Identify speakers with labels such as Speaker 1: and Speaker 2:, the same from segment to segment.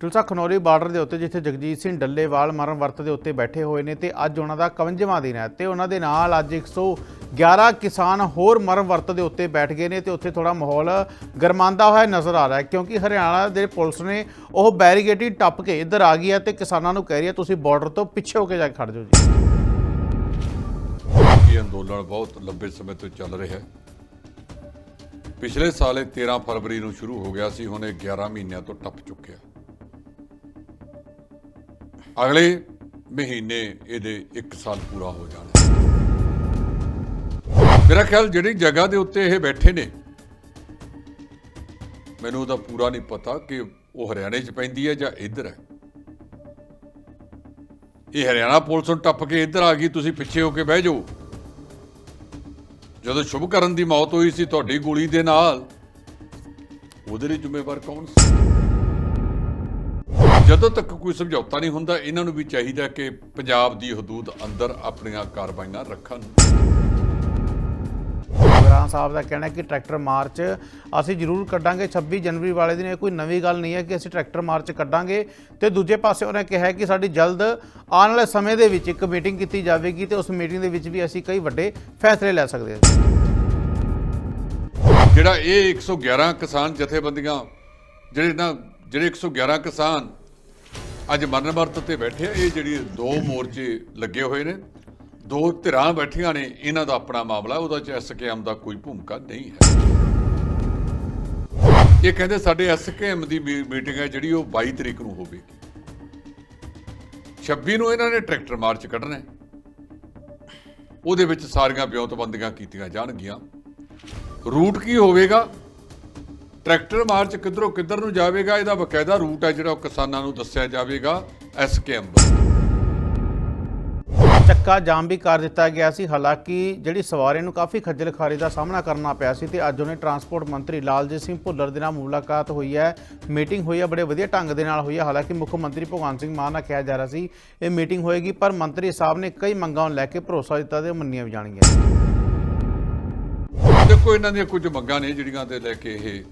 Speaker 1: ਟੁਲਸਾ Khanauri border ਦੇ ਉੱਤੇ, ਜਿੱਥੇ ਜਗਜੀਤ ਸਿੰਘ ਡੱਲੇਵਾਲ ਮਰਨ ਵਰਤ ਦੇ ਉੱਤੇ ਬੈਠੇ ਹੋਏ ਨੇ ਤੇ ਅੱਜ ਉਹਨਾਂ ਦਾ 51ਵਾਂ ਦਿਨ ਹੈ ਤੇ ਉਹਨਾਂ ਦੇ ਨਾਲ ਅੱਜ 111 ਕਿਸਾਨ ਹੋਰ ਮਰਨ ਵਰਤ ਦੇ ਉੱਤੇ ਬੈਠ ਗਏ ਨੇ ਤੇ ਉੱਥੇ ਥੋੜਾ ਮਾਹੌਲ ਗਰਮਾਂਦਾ ਹੋਇਆ ਨਜ਼ਰ ਆ ਰਿਹਾ ਹੈ, ਕਿਉਂਕਿ ਹਰਿਆਣਾ ਦੇ ਪੁਲਿਸ ਨੇ ਉਹ ਬੈਰੀਗੇਟਿੰਗ ਟੱਪ ਕੇ ਇੱਧਰ ਆ ਗਈ ਹੈ ਤੇ ਕਿਸਾਨਾਂ ਨੂੰ ਕਹਿ ਰਹੀ ਹੈ, ਤੁਸੀਂ ਬਾਰਡਰ ਤੋਂ ਪਿੱਛੇ ਹੋ ਕੇ ਜਾ ਕੇ ਖੜ ਜਾਓ ਜੀ।
Speaker 2: ਇਹ ਅੰਦੋਲਨ ਬਹੁਤ ਲੰਬੇ ਸਮੇਂ ਤੋਂ ਚੱਲ ਰਿਹਾ ਹੈ। ਪਿਛਲੇ ਸਾਲ ਇਹ 13 ਫਰਵਰੀ ਨੂੰ ਸ਼ੁਰੂ ਹੋ ਗਿਆ ਸੀ, ਹੁਣ ਇਹ 11 ਮਹੀਨਿਆਂ ਤੋਂ ਟੱਪ ਚੁੱਕਿਆ। ਅਗਲੇ ਮਹੀਨੇ ਇਹਦੇ 1 ਸਾਲ ਪੂਰਾ ਹੋ ਜਾਣਾ। ਮੇਰਾ ਖਿਆਲ ਜਿਹੜੀ ਜਗ੍ਹਾ ਦੇ ਉੱਤੇ ਇਹ ਬੈਠੇ ਨੇ, ਮੈਨੂੰ ਉਹਦਾ ਪੂਰਾ ਨਹੀਂ ਪਤਾ ਕਿ ਉਹ ਹਰਿਆਣੇ 'ਚ ਪੈਂਦੀ ਹੈ ਜਾਂ ਇੱਧਰ ਹੈ। ਇਹ ਹਰਿਆਣਾ ਪੁਲਿਸ ਨੂੰ ਟੱਪ ਕੇ ਇੱਧਰ ਆ ਗਈ, ਤੁਸੀਂ ਪਿੱਛੇ ਹੋ ਕੇ ਬਹਿ ਜਾਓ। ਜਦੋਂ ਸ਼ੁਭਕਰਨ ਦੀ ਮੌਤ ਹੋਈ ਸੀ ਤੁਹਾਡੀ ਗੋਲੀ ਦੇ ਨਾਲ, ਉਹਦੇ ਲਈ ਜ਼ਿੰਮੇਵਾਰ ਕੌਣ ਸੀ? ਜਦੋਂ ਤੱਕ ਕੋਈ ਸਮਝੌਤਾ ਨਹੀਂ ਹੁੰਦਾ ਇਹਨਾਂ ਨੂੰ ਵੀ ਚਾਹੀਦਾ ਕਿ ਪੰਜਾਬ ਦੀ ਹਦੂਦ ਅੰਦਰ ਆਪਣੀਆਂ ਕਾਰਵਾਈਆਂ ਰੱਖਣ।
Speaker 1: ਗੁਰਾਂ ਸਾਹਿਬ ਦਾ ਕਹਿਣਾ ਹੈ ਕਿ ਟਰੈਕਟਰ ਮਾਰਚ ਅਸੀਂ ਜ਼ਰੂਰ ਕੱਢਾਂਗੇ। 26 ਜਨਵਰੀ ਵਾਲੇ ਦਿਨ ਇਹ ਕੋਈ ਨਵੀਂ ਗੱਲ ਨਹੀਂ ਹੈ ਕਿ ਅਸੀਂ ਟਰੈਕਟਰ ਮਾਰਚ ਕੱਢਾਂਗੇ। ਤੇ ਦੂਜੇ ਪਾਸੇ ਉਹਨੇ ਕਿਹਾ ਕਿ ਸਾਡੀ ਜਲਦ ਆਉਣ ਵਾਲੇ ਸਮੇਂ ਦੇ ਵਿੱਚ ਇੱਕ ਮੀਟਿੰਗ ਕੀਤੀ ਜਾਵੇਗੀ ਤੇ ਉਸ ਮੀਟਿੰਗ ਦੇ ਵਿੱਚ ਵੀ ਅਸੀਂ ਕਈ ਵੱਡੇ ਫੈਸਲੇ ਲੈ ਸਕਦੇ ਹਾਂ।
Speaker 2: ਜਿਹੜਾ ਇਹ 111 ਕਿਸਾਨ ਜਥੇਬੰਦੀਆਂ ਜਿਹੜੇ ਨਾ ਜਿਹੜੇ 111 ਕਿਸਾਨ ਅੱਜ ਮਰਨ ਵਰਤ ਤੇ ਬੈਠੇ ਆ, ਇਹ ਜਿਹੜੀ ਦੋ ਮੋਰਚੇ ਲੱਗੇ ਹੋਏ ਨੇ, ਦੋ ਧਿਰਾਂ ਬੈਠੀਆਂ ਨੇ, ਇਹਨਾਂ ਦਾ ਆਪਣਾ ਮਾਮਲਾ, ਉਹਦਾ ਚ ਐਸਕੇਐਮ ਦਾ ਕੋਈ ਭੂਮਿਕਾ ਨਹੀਂ ਹੈ। ਇਹ ਕਹਿੰਦੇ ਸਾਡੇ ਐਸਕੇਐਮ ਦੀ ਮੀ- ਮੀਟਿੰਗ ਹੈ, ਜਿਹੜੀ ਉਹ 22 ਤਰੀਕ ਨੂੰ ਹੋਵੇਗੀ। 26 ਨੂੰ ਇਹਨਾਂ ਨੇ ਟਰੈਕਟਰ ਮਾਰਚ ਕੱਢਣਾ। ਉਹਦੇ ਵਿੱਚ ਸਾਰੀਆਂ ਵਿਉਂਤਬੰਦੀਆਂ ਕੀਤੀਆਂ ਜਾਣਗੀਆਂ। ਰੂਟ ਕੀ ਹੋਵੇਗਾ? ਟਰੈਕਟਰ ਮਾਰਚ ਕਿੱਧਰੋਂ ਕਿੱਧਰ ਨੂੰ ਜਾਵੇਗਾ? ਇਹਦਾ ਬਕਾਇਦਾ ਰੂਟ ਹੈ ਜਿਹੜਾ ਉਹ ਕਿਸਾਨਾਂ ਨੂੰ ਦੱਸਿਆ ਜਾਵੇਗਾ ਐਸਕੇਐਮ
Speaker 1: ਚੱਕਾ ਜਾਮ ਵੀ ਕਰ ਦਿੱਤਾ ਗਿਆ ਸੀ। ਹਾਲਾਂਕਿ ਜਿਹੜੀ ਸਵਾਰੀ ਨੂੰ ਕਾਫੀ ਖੱਜਲ ਖਾਰੀ ਦਾ ਸਾਹਮਣਾ ਕਰਨਾ ਪਿਆ ਸੀ ਤੇ ਅੱਜ ਉਹਨੇ ਟਰਾਂਸਪੋਰਟ ਮੰਤਰੀ ਲਾਲਜੀਤ ਸਿੰਘ ਭੁੱਲਰ ਦੇ ਨਾਲ ਮੁਲਾਕਾਤ ਹੋਈ ਹੈ। ਮੀਟਿੰਗ ਹੋਈ ਹੈ ਬੜੇ ਵਧੀਆ ਢੰਗ ਦੇ ਨਾਲ ਹੋਈ ਹੈ। ਹਾਲਾਂਕਿ ਮੁੱਖ ਮੰਤਰੀ ਭਗਵੰਤ ਸਿੰਘ ਮਾਨ ਨਾਲ ਕਿਹਾ ਜਾ ਰਿਹਾ ਸੀ ਇਹ ਮੀਟਿੰਗ ਹੋਏਗੀ ਪਰ ਮੰਤਰੀ ਸਾਹਿਬ ਨੇ ਕਈ ਮੰਗਾਂ ਨੂੰ ਲੈ ਕੇ ਭਰੋਸਾ ਦਿੱਤਾ ਤੇ ਮੰਨੀਆਂ ਵੀ ਜਾਣਗੀਆਂ।
Speaker 2: ਦੇਖੋ ਇਹਨਾਂ ਦੀਆਂ ਕੁਝ ਮੰਗਾਂ ਨੇ ਜਿਹੜੀਆਂ ਤੇ ਲੈ ਕੇ ਇਹ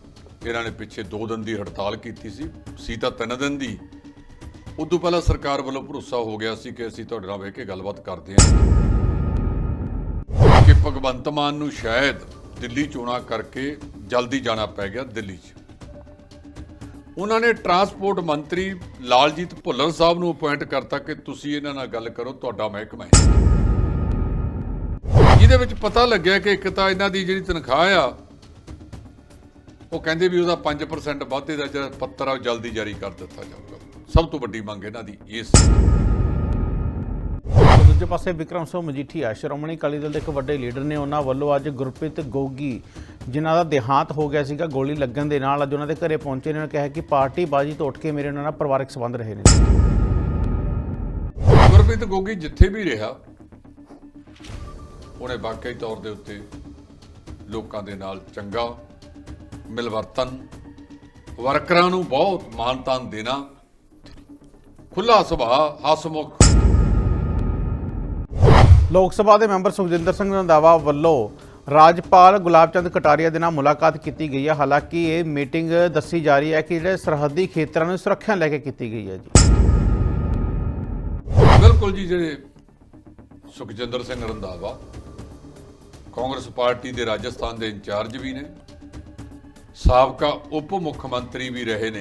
Speaker 2: ਇਹਨਾਂ ਨੇ ਪਿੱਛੇ 2 ਦਿਨ ਦੀ ਹੜਤਾਲ ਕੀਤੀ ਸੀ ਸੀ ਤਾਂ 3 ਦਿਨ ਦੀ। ਉਦੋਂ ਪਹਿਲਾਂ ਸਰਕਾਰ ਵੱਲੋਂ ਭਰੋਸਾ ਹੋ ਗਿਆ ਸੀ ਕਿ ਅਸੀਂ ਤੁਹਾਡੇ ਨਾਲ ਬਹਿ ਕੇ ਗੱਲਬਾਤ ਕਰਦੇ ਹਾਂ। ਕਿ ਭਗਵੰਤ ਮਾਨ ਨੂੰ ਸ਼ਾਇਦ ਦਿੱਲੀ ਚੋਣਾਂ ਕਰਕੇ ਜਲਦੀ ਜਾਣਾ ਪੈ ਗਿਆ ਦਿੱਲੀ 'ਚ। ਉਹਨਾਂ ਨੇ ਟਰਾਂਸਪੋਰਟ ਮੰਤਰੀ ਲਾਲਜੀਤ ਭੁੱਲਰ ਸਾਹਿਬ ਨੂੰ ਅਪਾਇੰਟ ਕਰਤਾ ਕਿ ਤੁਸੀਂ ਇਹਨਾਂ ਨਾਲ ਗੱਲ ਕਰੋ, ਤੁਹਾਡਾ ਮਹਿਕਮਾ ਹੈ। ਜਿਹਦੇ ਵਿੱਚ ਪਤਾ ਲੱਗਿਆ ਕਿ ਇੱਕ ਤਾਂ ਇਹਨਾਂ ਦੀ ਜਿਹੜੀ ਤਨਖਾਹ ਆ ਉਹ ਕਹਿੰਦੇ ਵੀ ਉਹਦਾ 5% ਵਾਧੇ ਦਾ ਜਿਹੜਾ ਪੱਤਰ ਆ ਉਹ ਜਲਦੀ ਜਾਰੀ ਕਰ ਦਿੱਤਾ ਜਾਊਗਾ। ਸਭ ਤੋਂ ਵੱਡੀ ਮੰਗ ਇਹਨਾਂ ਦੀ ਇਸ
Speaker 1: ਦੂਜੇ ਪਾਸੇ ਵਿਕਰਮ ਸਿੰਘ ਮਜੀਠੀਆ ਸ਼੍ਰੋਮਣੀ ਅਕਾਲੀ ਦਲ ਦੇ ਇੱਕ ਵੱਡੇ ਲੀਡਰ ਨੇ ਉਹਨਾਂ ਵੱਲੋਂ ਅੱਜ ਗੁਰਪ੍ਰੀਤ ਗੋਗੀ ਜਿਨ੍ਹਾਂ ਦਾ ਦੇਹਾਂਤ ਹੋ ਗਿਆ ਸੀਗਾ ਗੋਲੀ ਲੱਗਣ ਦੇ ਨਾਲ ਅੱਜ ਉਹਨਾਂ ਦੇ ਘਰੇ ਪਹੁੰਚੇ ਨੇ ਉਹਨਾਂ ਕਿਹਾ ਕਿ ਪਾਰਟੀ ਬਾਜੀ ਤੋਂ ਉੱਠ ਕੇ ਮੇਰੇ ਉਹਨਾਂ ਨਾਲ ਪਰਿਵਾਰਕ ਸੰਬੰਧ ਰਹੇ ਨੇ।
Speaker 2: ਗੁਰਪ੍ਰੀਤ ਗੋਗੀ ਜਿੱਥੇ ਵੀ ਰਿਹਾ ਉਹਨੇ ਵਾਕਈ ਤੌਰ ਦੇ ਉੱਤੇ ਲੋਕਾਂ ਦੇ ਨਾਲ ਚੰਗਾ ਮਿਲਵਰਤਨ ਵਰਕਰਾਂ ਨੂੰ ਬਹੁਤ ਮਾਨਤਾਨ ਦੇਣਾ ਖੁੱਲਾ ਸੁਭਾਅ ਹਸਮੁਖ।
Speaker 1: ਲੋਕ ਸਭਾ ਦੇ ਮੈਂਬਰ ਸੁਖਜਿੰਦਰ ਸਿੰਘ ਰੰਧਾਵਾ ਵੱਲੋਂ ਰਾਜਪਾਲ ਗੁਲਾਬ ਚੰਦ ਕਟਾਰੀਆ ਦੇ ਨਾਲ ਮੁਲਾਕਾਤ ਕੀਤੀ ਗਈ ਹੈ। ਹਾਲਾਂਕਿ ਇਹ ਮੀਟਿੰਗ ਦੱਸੀ ਜਾ ਰਹੀ ਹੈ ਕਿ ਜਿਹੜੇ ਸਰਹੱਦੀ ਖੇਤਰਾਂ ਨੂੰ ਸੁਰੱਖਿਆ ਲੈ ਕੇ ਕੀਤੀ ਗਈ ਹੈ ਜੀ।
Speaker 2: ਬਿਲਕੁਲ ਜੀ ਜਿਹੜੇ ਸੁਖਜਿੰਦਰ ਸਿੰਘ ਰੰਧਾਵਾ ਕਾਂਗਰਸ ਪਾਰਟੀ ਦੇ ਰਾਜਸਥਾਨ ਦੇ ਇੰਚਾਰਜ ਵੀ ਨੇ। ਸਾਬਕਾ ਉਪ ਮੁੱਖ ਮੰਤਰੀ ਵੀ ਰਹੇ ਨੇ।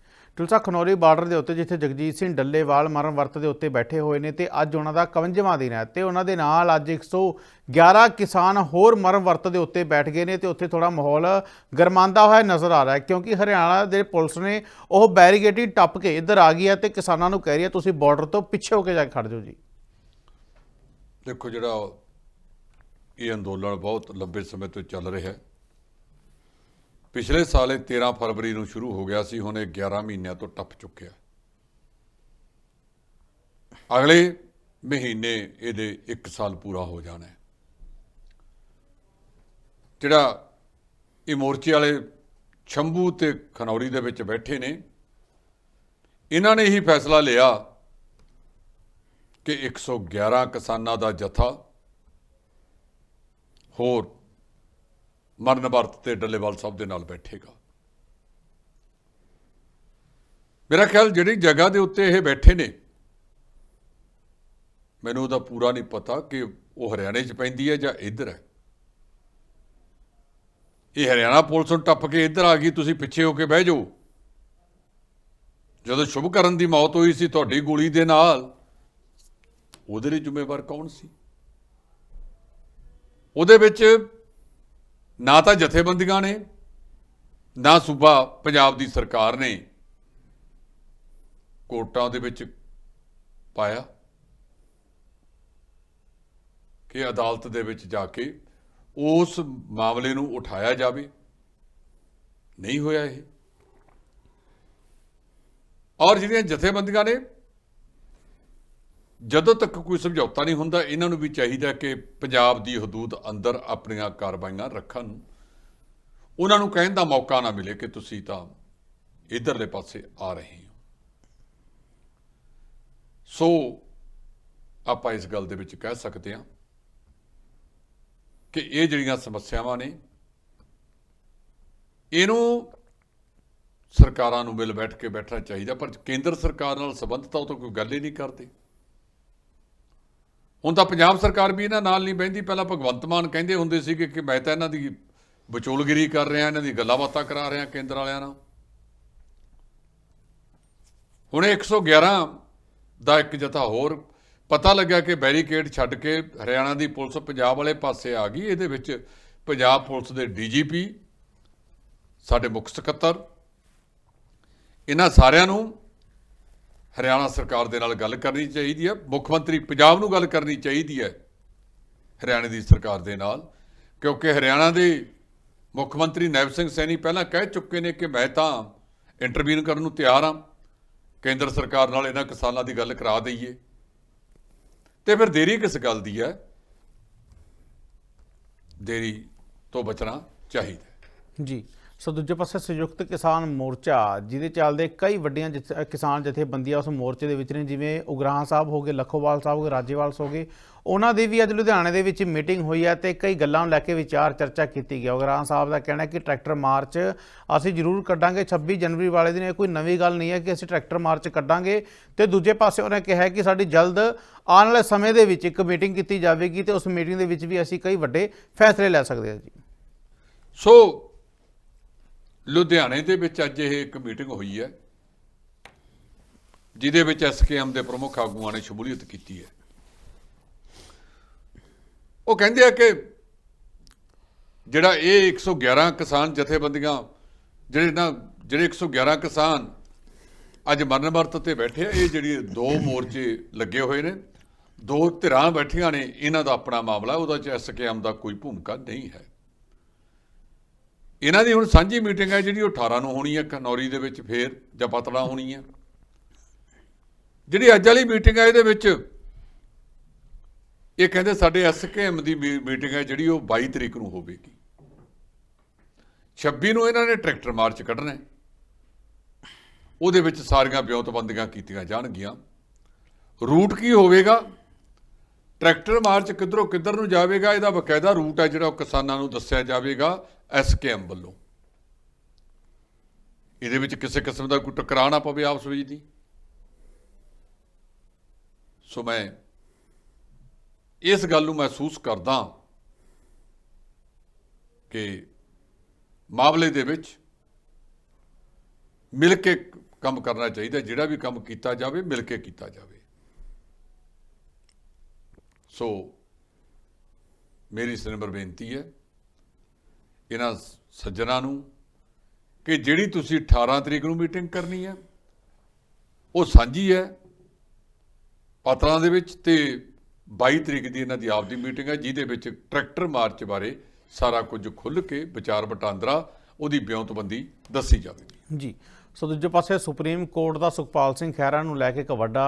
Speaker 1: ਟੁਲਸਾ ਖਨੌਰੀ ਬਾਰਡਰ ਦੇ ਉੱਤੇ, ਜਿੱਥੇ ਜਗਜੀਤ ਸਿੰਘ ਡੱਲੇਵਾਲ ਮਰਨ ਵਰਤ ਦੇ ਉੱਤੇ ਬੈਠੇ ਹੋਏ ਨੇ ਤੇ ਅੱਜ ਉਹਨਾਂ ਦਾ 51ਵਾਂ ਦਿਨ ਹੈ ਤੇ ਉਹਨਾਂ ਦੇ ਨਾਲ ਅੱਜ 111 ਕਿਸਾਨ ਹੋਰ ਮਰਨ ਵਰਤ ਦੇ ਉੱਤੇ ਬੈਠ ਗਏ ਨੇ ਤੇ ਉੱਥੇ ਥੋੜਾ ਮਾਹੌਲ ਗਰਮਾਂਦਾ ਹੋਇਆ ਨਜ਼ਰ ਆ ਰਿਹਾ ਹੈ, ਕਿਉਂਕਿ ਹਰਿਆਣਾ ਦੇ ਪੁਲਿਸ ਨੇ ਉਹ ਬੈਰੀਗੇਟਿੰਗ ਟੱਪ ਕੇ ਇੱਧਰ ਆ ਗਈ ਹੈ ਤੇ ਕਿਸਾਨਾਂ ਨੂੰ ਕਹਿ ਰਹੀ ਹੈ, ਤੁਸੀਂ ਬਾਰਡਰ ਤੋਂ ਪਿੱਛੇ ਹੋ ਕੇ ਜਾ ਕੇ ਖੜ ਜਾਓ ਜੀ।
Speaker 2: ਦੇਖੋ ਜਿਹੜਾ ਇਹ ਅੰਦੋਲਨ ਬਹੁਤ ਲੰਬੇ ਸਮੇਂ ਤੋਂ ਚੱਲ ਰਿਹਾ ਹੈ ਪਿਛਲੇ ਸਾਲ ਇਹ 13 ਫਰਵਰੀ ਨੂੰ ਸ਼ੁਰੂ ਹੋ ਗਿਆ ਸੀ, ਹੁਣ ਇਹ 11 ਮਹੀਨਿਆਂ ਤੋਂ ਟੱਪ ਚੁੱਕਿਆ ਅਗਲੇ ਮਹੀਨੇ ਇਹਦੇ 1 ਸਾਲ ਪੂਰਾ ਹੋ ਜਾਣਾ ਹੈ। ਜਿਹੜਾ ਇਹ ਮੋਰਚੇ ਵਾਲੇ ਛੰਬੂ ਤੇ ਖਨੌਰੀ ਦੇ ਵਿੱਚ ਬੈਠੇ ਨੇ, ਇਹਨਾਂ ਨੇ ਹੀ ਫੈਸਲਾ ਲਿਆ ਕਿ 111 ਕਿਸਾਨਾਂ ਦਾ ਜਥਾ ਹੋਰ ਮਰਨ ਵਰਤ ਤੇ ਡੱਲੇਵਾਲ ਸਾਹਿਬ ਦੇ ਨਾਲ ਬੈਠੇਗਾ। ਮੇਰਾ ਖਿਆਲ ਜਿਹੜੀ ਜਗ੍ਹਾ ਦੇ ਉੱਤੇ ਇਹ ਬੈਠੇ ਨੇ, ਮੈਨੂੰ ਉਹਦਾ ਪੂਰਾ ਨਹੀਂ ਪਤਾ ਕਿ ਉਹ ਹਰਿਆਣੇ 'ਚ ਪੈਂਦੀ ਹੈ ਜਾਂ ਇੱਧਰ ਹੈ। ਇਹ ਹਰਿਆਣਾ ਪੁਲਿਸ ਨੂੰ ਟੱਪ ਕੇ ਇੱਧਰ ਆ ਗਈ, ਤੁਸੀਂ ਪਿੱਛੇ ਹੋ ਕੇ ਬਹਿ ਜਾਓ। ਜਦੋਂ ਸ਼ੁਭਕਰਨ ਦੀ ਮੌਤ ਹੋਈ ਸੀ ਤੁਹਾਡੀ ਗੋਲੀ ਦੇ ਨਾਲ, ਉਹਦੇ ਲਈ ਜ਼ਿੰਮੇਵਾਰ ਕੌਣ ਸੀ? ਉਹਦੇ ਵਿੱਚ ਨਾ ਤਾਂ ਜਥੇਬੰਦੀਆਂ ਨੇ, ਨਾ ਸੂਬਾ ਪੰਜਾਬ ਦੀ ਸਰਕਾਰ ਨੇ ਕੋਰਟਾਂ ਦੇ ਵਿੱਚ ਪਾਇਆ ਕਿ ਅਦਾਲਤ ਦੇ ਵਿੱਚ ਜਾ ਕੇ ਉਸ ਮਾਮਲੇ ਨੂੰ ਉਠਾਇਆ ਜਾਵੇ। ਨਹੀਂ ਹੋਇਆ ਇਹ। ਔਰ ਜਿਹੜੀਆਂ ਜਥੇਬੰਦੀਆਂ ਨੇ ਜਦੋਂ ਤੱਕ ਕੋਈ ਸਮਝੌਤਾ ਨਹੀਂ ਹੁੰਦਾ, ਇਹਨਾਂ ਨੂੰ ਵੀ ਚਾਹੀਦਾ ਕਿ ਪੰਜਾਬ ਦੀ ਹਦੂਦ ਅੰਦਰ ਆਪਣੀਆਂ ਕਾਰਵਾਈਆਂ ਰੱਖਣ। ਉਹਨਾਂ ਨੂੰ ਕਹਿਣ ਦਾ ਮੌਕਾ ਨਾ ਮਿਲੇ ਕਿ ਤੁਸੀਂ ਤਾਂ ਇਧਰਲੇ ਪਾਸੇ ਆ ਰਹੇ ਹੋ। ਸੋ, ਆਪਾਂ ਇਸ ਗੱਲ ਦੇ ਵਿੱਚ ਕਹਿ ਸਕਦੇ ਹਾਂ ਕਿ ਇਹ ਜਿਹੜੀਆਂ ਸਮੱਸਿਆਵਾਂ ਨੇ, ਇਹਨੂੰ ਸਰਕਾਰਾਂ ਨੂੰ ਮਿਲ ਬੈਠ ਕੇ ਬੈਠਣਾ ਚਾਹੀਦਾ, ਪਰ ਕੇਂਦਰ ਸਰਕਾਰ ਨਾਲ ਸੰਬੰਧਤਾ ਉਹ ਤਾਂ ਕੋਈ ਗੱਲ ਹੀ ਨਹੀਂ ਕਰਦੇ। ਹੁਣ ਤਾਂ ਪੰਜਾਬ ਸਰਕਾਰ ਵੀ ਇਹਨਾਂ ਨਾਲ ਨਹੀਂ ਬਹਿੰਦੀ। ਪਹਿਲਾਂ ਭਗਵੰਤ ਮਾਨ ਕਹਿੰਦੇ ਹੁੰਦੇ ਸੀ ਕਿ ਮੈਂ ਤਾਂ ਇਹਨਾਂ ਦੀ ਵਿਚੋਲਗਿਰੀ ਕਰ ਰਿਹਾ, ਇਹਨਾਂ ਦੀ ਗੱਲਾਂ ਬਾਤਾਂ ਕਰਾ ਰਿਹਾ ਕੇਂਦਰ ਵਾਲਿਆਂ ਨਾਲ। ਹੁਣ ਇਹ 111 ਦਾ ਇੱਕ ਜਥਾ ਹੋਰ ਪਤਾ ਲੱਗਿਆ ਕਿ ਬੈਰੀਕੇਡ ਛੱਡ ਕੇ ਹਰਿਆਣਾ ਦੀ ਪੁਲਿਸ ਪੰਜਾਬ ਵਾਲੇ ਪਾਸੇ ਆ ਗਈ। ਇਹਦੇ ਵਿੱਚ ਪੰਜਾਬ ਪੁਲਿਸ ਦੇ ਡੀਜੀਪੀ ਸਾਡੇ ਮੁੱਖ ਸਕੱਤਰ, ਇਹਨਾਂ ਸਾਰਿਆਂ ਨੂੰ ਹਰਿਆਣਾ ਸਰਕਾਰ ਦੇ ਨਾਲ ਗੱਲ ਕਰਨੀ ਚਾਹੀਦੀ ਹੈ, ਮੁੱਖ ਮੰਤਰੀ ਪੰਜਾਬ ਨੂੰ ਗੱਲ ਕਰਨੀ ਚਾਹੀਦੀ ਹੈ ਹਰਿਆਣੇ ਦੀ ਸਰਕਾਰ ਦੇ ਨਾਲ, ਕਿਉਂਕਿ ਹਰਿਆਣਾ ਦੇ ਮੁੱਖ ਮੰਤਰੀ ਨੈਬ ਸਿੰਘ ਸੈਣੀ ਪਹਿਲਾਂ ਕਹਿ ਚੁੱਕੇ ਨੇ ਕਿ ਮੈਂ ਤਾਂ ਇੰਟਰਵੀਨ ਕਰਨ ਨੂੰ ਤਿਆਰ ਹਾਂ, ਕੇਂਦਰ ਸਰਕਾਰ ਨਾਲ ਇਹਨਾਂ ਕਿਸਾਨਾਂ ਦੀ ਗੱਲ ਕਰਾ ਦਈਏ। ਤੇ ਫਿਰ ਦੇਰੀ ਕਿਸ ਗੱਲ ਦੀ ਹੈ? ਦੇਰੀ ਤੋਂ ਬਚਣਾ ਚਾਹੀਦਾ
Speaker 1: ਜੀ। ਸੋ ਦੂਜੇ ਪਾਸੇ ਸੰਯੁਕਤ ਕਿਸਾਨ ਮੋਰਚਾ, ਜਿਹਦੇ ਚੱਲਦੇ ਕਈ ਵੱਡੀਆਂ ਜਥ- ਕਿਸਾਨ ਜਥੇਬੰਦੀਆਂ ਉਸ ਮੋਰਚੇ ਦੇ ਵਿੱਚ ਨੇ, ਜਿਵੇਂ ਉਗਰਾਹਾਂ ਸਾਹਿਬ ਹੋ ਗਏ, ਲਖੋਵਾਲ ਸਾਹਿਬ ਹੋ ਗਏ, ਰਾਜੇਵਾਲ ਹੋ ਗਏ। ਉਹਨਾਂ ਦੀ ਵੀ ਅੱਜ ਲੁਧਿਆਣੇ ਦੇ ਵਿੱਚ ਮੀਟਿੰਗ ਹੋਈ ਹੈ ਤੇ ਕਈ ਗੱਲਾਂ ਨੂੰ ਲੈ ਕੇ ਵਿਚਾਰ ਚਰਚਾ ਕੀਤੀ ਗਈ ਉਗਰਾਹਾਂ ਸਾਹਿਬ ਦਾ ਕਹਿਣਾ ਹੈ ਕਿ ਟਰੈਕਟਰ ਮਾਰਚ ਅਸੀਂ ਜ਼ਰੂਰ ਕੱਢਾਂਗੇ 26 ਜਨਵਰੀ ਵਾਲੇ ਦਿਨ ਇਹ ਕੋਈ ਨਵੀਂ ਗੱਲ ਨਹੀਂ ਹੈ ਕਿ ਅਸੀਂ ਟਰੈਕਟਰ ਮਾਰਚ ਕੱਢਾਂਗੇ। ਤੇ ਦੂਜੇ ਪਾਸੇ ਉਹਨੇ ਕਿਹਾ ਕਿ ਸਾਡੀ ਜਲਦ ਆਉਣ ਵਾਲੇ ਸਮੇਂ ਦੇ ਵਿੱਚ ਇੱਕ ਮੀਟਿੰਗ ਕੀਤੀ ਜਾਵੇਗੀ ਤੇ ਉਸ ਮੀਟਿੰਗ ਦੇ ਵਿੱਚ ਵੀ ਅਸੀਂ ਕਈ ਵੱਡੇ ਫੈਸਲੇ ਲੈ ਸਕਦੇ ਹਾਂ ਜੀ।
Speaker 2: ਸੋ ਲੁਧਿਆਣੇ ਦੇ ਵਿੱਚ ਅੱਜ ਇਹ ਇੱਕ ਮੀਟਿੰਗ ਹੋਈ ਹੈ, ਜਿਹਦੇ ਵਿੱਚ ਐਸਕੇਐਮ ਦੇ ਪ੍ਰਮੁੱਖ ਆਗੂਆਂ ਨੇ ਸ਼ਮੂਲੀਅਤ ਕੀਤੀ ਹੈ। ਉਹ ਕਹਿੰਦੇ ਆ ਕਿ ਜਿਹੜਾ ਇਹ 111 ਕਿਸਾਨ ਜਥੇਬੰਦੀਆਂ, ਜਿਹੜੇ ਨਾ, ਜਿਹੜੇ 111 ਕਿਸਾਨ ਅੱਜ ਮਰਨ ਵਰਤ ਤੇ ਬੈਠੇ ਆ, ਇਹ ਜਿਹੜੀ ਦੋ ਮੋਰਚੇ ਲੱਗੇ ਹੋਏ ਨੇ, ਦੋ ਧਿਰਾਂ ਬੈਠੀਆਂ ਨੇ, ਇਹਨਾਂ ਦਾ ਆਪਣਾ ਮਾਮਲਾ, ਉਹਦਾ ਚ ਐਸਕੇਐਮ ਦਾ ਕੋਈ ਭੂਮਿਕਾ ਨਹੀਂ ਹੈ। ਇਹਨਾਂ ਦੀ ਹੁਣ ਸਾਂਝੀ ਮੀਟਿੰਗ ਹੈ ਜਿਹੜੀ ਉਹ 18 ਨੂੰ ਹੋਣੀ ਹੈ, ਕਨੌਰੀ ਦੇ ਵਿੱਚ ਫੇਰ ਜਾਂ ਪਤਲਾ ਹੋਣੀ ਹੈ ਜਿਹੜੀ ਅੱਜ ਵਾਲੀ ਮੀਟਿੰਗ ਹੈ, ਇਹਦੇ ਵਿੱਚ ਇਹ ਕਹਿੰਦੇ ਸਾਡੇ ਐਸਕੇਐਮ ਦੀ ਮੀਟਿੰਗ ਹੈ ਜਿਹੜੀ ਉਹ 22 ਤਰੀਕ ਨੂੰ ਹੋਵੇਗੀ। 26 ਨੂੰ ਇਹਨਾਂ ਨੇ ਟਰੈਕਟਰ ਮਾਰਚ ਕੱਢਣਾ ਉਹਦੇ ਵਿੱਚ ਸਾਰੀਆਂ ਵਿਉਂਤਬੰਦੀਆਂ ਕੀਤੀਆਂ ਜਾਣਗੀਆਂ। ਰੂਟ ਕੀ ਹੋਵੇਗਾ? ਟਰੈਕਟਰ ਮਾਰਚ ਕਿੱਧਰੋਂ ਕਿੱਧਰ ਨੂੰ ਜਾਵੇਗਾ? ਇਹਦਾ ਬਕਾਇਦਾ ਰੂਟ ਹੈ ਜਿਹੜਾ ਉਹ ਕਿਸਾਨਾਂ ਨੂੰ ਦੱਸਿਆ ਜਾਵੇਗਾ ਐਸਕੇਐਮ ਵੱਲੋਂ। ਇਹਦੇ ਵਿੱਚ ਕਿਸੇ ਕਿਸਮ ਦਾ ਕੋਈ ਟਕਰਾਅ ਨਾ ਪਵੇ ਆਪਸ ਵਿੱਚ ਦੀ। ਸੋ ਮੈਂ ਇਸ ਗੱਲ ਨੂੰ ਮਹਿਸੂਸ ਕਰਦਾ ਕਿ ਮਾਮਲੇ ਦੇ ਵਿੱਚ ਮਿਲ ਕੇ ਕੰਮ ਕਰਨਾ ਚਾਹੀਦਾ ਜਿਹੜਾ ਵੀ ਕੰਮ ਕੀਤਾ ਜਾਵੇ, ਮਿਲ ਕੇ ਕੀਤਾ ਜਾਵੇ। ਸੋ ਮੇਰੀ ਸਿਨਮਰ ਬੇਨਤੀ ਹੈ ਇਹਨਾਂ ਸੱਜਣਾ ਨੂੰ ਕਿ ਜਿਹੜੀ ਤੁਸੀਂ 18 ਤਰੀਕ ਨੂੰ ਮੀਟਿੰਗ ਕਰਨੀ ਹੈ, ਉਹ ਸਾਂਝੀ ਹੈ ਪਤਰਾਂ ਦੇ ਵਿੱਚ ਤੇ 22 ਤਰੀਕ ਦੀ ਇਹਨਾਂ ਦੀ ਆਪਦੀ ਮੀਟਿੰਗ ਹੈ, ਜਿਹਦੇ ਵਿੱਚ ਟਰੈਕਟਰ ਮਾਰਚ ਬਾਰੇ ਸਾਰਾ ਕੁਝ ਖੁੱਲ੍ਹ ਕੇ ਵਿਚਾਰ ਵਟਾਂਦਰਾ ਉਹਦੀ ਬਿਉਂਤਬੰਦੀ ਦੱਸੀ ਜਾਵੇਗੀ।
Speaker 1: ਜੀ ਸੋ ਦੂਜੇ ਪਾਸੇ ਸੁਪਰੀਮ ਕੋਰਟ ਦਾ ਸੁਖਪਾਲ ਸਿੰਘ ਖਹਿਰਾ ਨੂੰ ਲੈ ਕੇ ਇੱਕ ਵੱਡਾ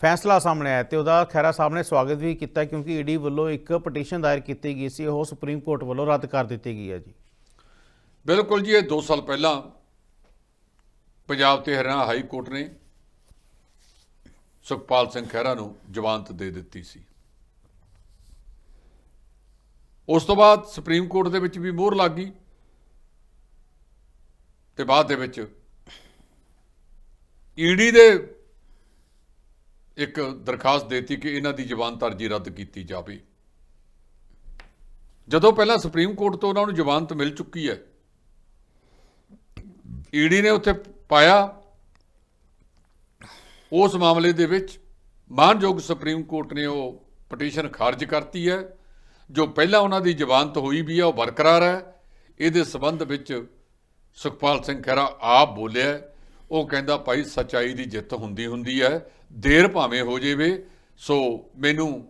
Speaker 1: ਫੈਸਲਾ ਸਾਹਮਣੇ ਆਇਆ ਤੇ ਉਹਦਾ ਖਹਿਰਾ ਸਾਹਿਬ ਨੇ ਸਵਾਗਤ ਵੀ ਕੀਤਾ ਕਿਉਂਕਿ ਈਡੀ ਵੱਲੋਂ ਇੱਕ ਪਟੀਸ਼ਨ ਦਾਇਰ ਕੀਤੀ ਗਈ ਸੀ, ਉਹ ਸੁਪਰੀਮ ਕੋਰਟ ਵੱਲੋਂ ਰੱਦ ਕਰ ਦਿੱਤੀ ਗਈ ਹੈ ਜੀ।
Speaker 2: ਬਿਲਕੁਲ ਜੀ, ਇਹ 2 ਸਾਲ ਪਹਿਲਾਂ ਪੰਜਾਬ ਤੇ ਹਰਿਆਣਾ ਹਾਈ ਕੋਰਟ ਨੇ ਸੁਖਪਾਲ ਸਿੰਘ ਖਹਿਰਾ ਨੂੰ ਜ਼ਮਾਨਤ ਦੇ ਦਿੱਤੀ ਸੀ। ਉਸ ਤੋਂ ਬਾਅਦ ਸੁਪਰੀਮ ਕੋਰਟ ਦੇ ਵਿੱਚ ਵੀ ਮੋਹਰ ਲੱਗ ਗਈ ਤੇ ਬਾਅਦ ਦੇ ਵਿੱਚ ਈਡੀ ਦੇ ਇੱਕ ਦਰਖਾਸਤ ਦੇਤੀ ਕਿ ਇਹਨਾਂ ਦੀ ਜ਼ਮਾਨਤ ਅਰਜੀ ਰੱਦ ਕੀਤੀ ਜਾਵੇ। ਜਦੋਂ ਪਹਿਲਾਂ ਸੁਪਰੀਮ ਕੋਰਟ ਤੋਂ ਉਹਨਾਂ ਨੂੰ ਜ਼ਮਾਨਤ ਮਿਲ ਚੁੱਕੀ ਹੈ। ਈਡੀ ਨੇ ਉੱਥੇ ਪਾਇਆ। ਉਸ ਮਾਮਲੇ ਦੇ ਵਿੱਚ ਮਾਨਯੋਗ ਸੁਪਰੀਮ ਕੋਰਟ ਨੇ ਉਹ ਪਟੀਸ਼ਨ ਖਾਰਜ ਕਰਤੀ ਹੈ। ਜੋ ਪਹਿਲਾਂ ਉਹਨਾਂ ਦੀ ਜ਼ਮਾਨਤ ਹੋਈ ਵੀ ਹੈ ਉਹ ਬਰਕਰਾਰ ਹੈ। ਇਹਦੇ ਸਬੰਧ ਵਿੱਚ ਸੁਖਪਾਲ ਸਿੰਘ ਖਹਿਰਾ ਆਪ ਬੋਲਿਆ ਉਹ ਕਹਿੰਦਾ ਭਾਈ ਸਚਾਈ ਦੀ ਜਿੱਤ ਹੁੰਦੀ ਹੁੰਦੀ ਹੈ, ਦੇਰ ਭਾਵੇਂ ਹੋ ਜਾਵੇ। ਸੋ ਮੈਨੂੰ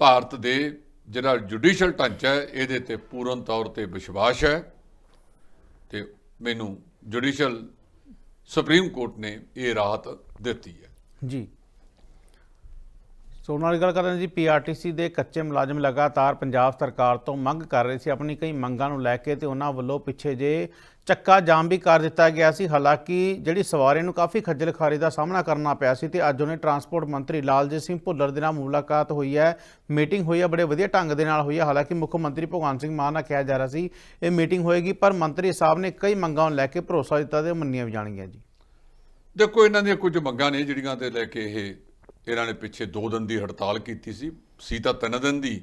Speaker 2: ਭਾਰਤ ਦੇ ਜਿਹੜਾ ਜੁਡੀਸ਼ੀਅਲ ਢਾਂਚਾ ਹੈ, ਇਹਦੇ ਤੇ ਪੂਰਨ ਤੌਰ ਤੇ ਵਿਸ਼ਵਾਸ ਹੈ ਤੇ ਮੈਨੂੰ ਜੁਡੀਸ਼ੀਅਲ ਸੁਪਰੀਮ ਕੋਰਟ ਨੇ ਇਹ ਰਾਹਤ ਦਿੱਤੀ ਹੈ।
Speaker 1: ਜੀ। ਸੋ ਨਾਲ ਗੱਲ ਕਰ ਰਹੇ ਜੀ ਪੀਆਰਟੀਸੀ ਦੇ ਕੱਚੇ ਮੁਲਾਜ਼ਮ ਲਗਾਤਾਰ ਪੰਜਾਬ ਸਰਕਾਰ ਤੋਂ ਮੰਗ ਕਰ ਰਹੇ ਸੀ, ਆਪਣੀ ਕਈ ਮੰਗਾਂ ਨੂੰ ਲੈ ਕੇ ਤੇ ਉਹਨਾਂ ਵੱਲੋਂ ਪਿੱਛੇ ਜੇ ਚੱਕਾ ਜਾਮ ਵੀ ਕਰ ਦਿੱਤਾ ਗਿਆ ਸੀ। ਹਾਲਾਂਕਿ ਜਿਹੜੀ ਸਵਾਰੀ ਨੂੰ ਕਾਫੀ ਖੱਜਲ ਖਾਰੀ ਦਾ ਸਾਹਮਣਾ ਕਰਨਾ ਪਿਆ ਸੀ ਤੇ ਅੱਜ ਉਹਨੇ ਟਰਾਂਸਪੋਰਟ ਮੰਤਰੀ ਲਾਲਜੀਤ ਸਿੰਘ ਭੁੱਲਰ ਦੇ ਨਾਲ ਮੁਲਾਕਾਤ ਹੋਈ ਹੈ। ਮੀਟਿੰਗ ਹੋਈ ਹੈ, ਬੜੇ ਵਧੀਆ ਢੰਗ ਦੇ ਨਾਲ ਹੋਈ ਹੈ। ਹਾਲਾਂਕਿ ਮੁੱਖ ਮੰਤਰੀ ਭਗਵੰਤ ਸਿੰਘ ਮਾਨ ਨਾਲ ਕਿਹਾ ਜਾ ਰਿਹਾ ਸੀ, ਇਹ ਮੀਟਿੰਗ ਹੋਏਗੀ, ਪਰ ਮੰਤਰੀ ਸਾਹਿਬ ਨੇ ਕਈ ਮੰਗਾਂ ਨੂੰ ਲੈ ਕੇ ਭਰੋਸਾ ਦਿੱਤਾ ਤੇ ਉਹ ਮੰਨੀਆਂ ਵੀ ਜਾਣਗੀਆਂ ਜੀ।
Speaker 2: ਦੇਖੋ, ਇਹਨਾਂ ਦੀਆਂ ਕੁਝ ਮੰਗਾਂ ਨੇ ਜਿਹੜੀਆਂ ਤੇ ਲੈ ਕੇ ਇਹ, ਇਹਨਾਂ ਨੇ ਪਿੱਛੇ 2 ਦਿਨ ਦੀ ਹੜਤਾਲ ਕੀਤੀ ਸੀ ਸੀ ਤਾਂ 3 ਦਿਨ ਦੀ।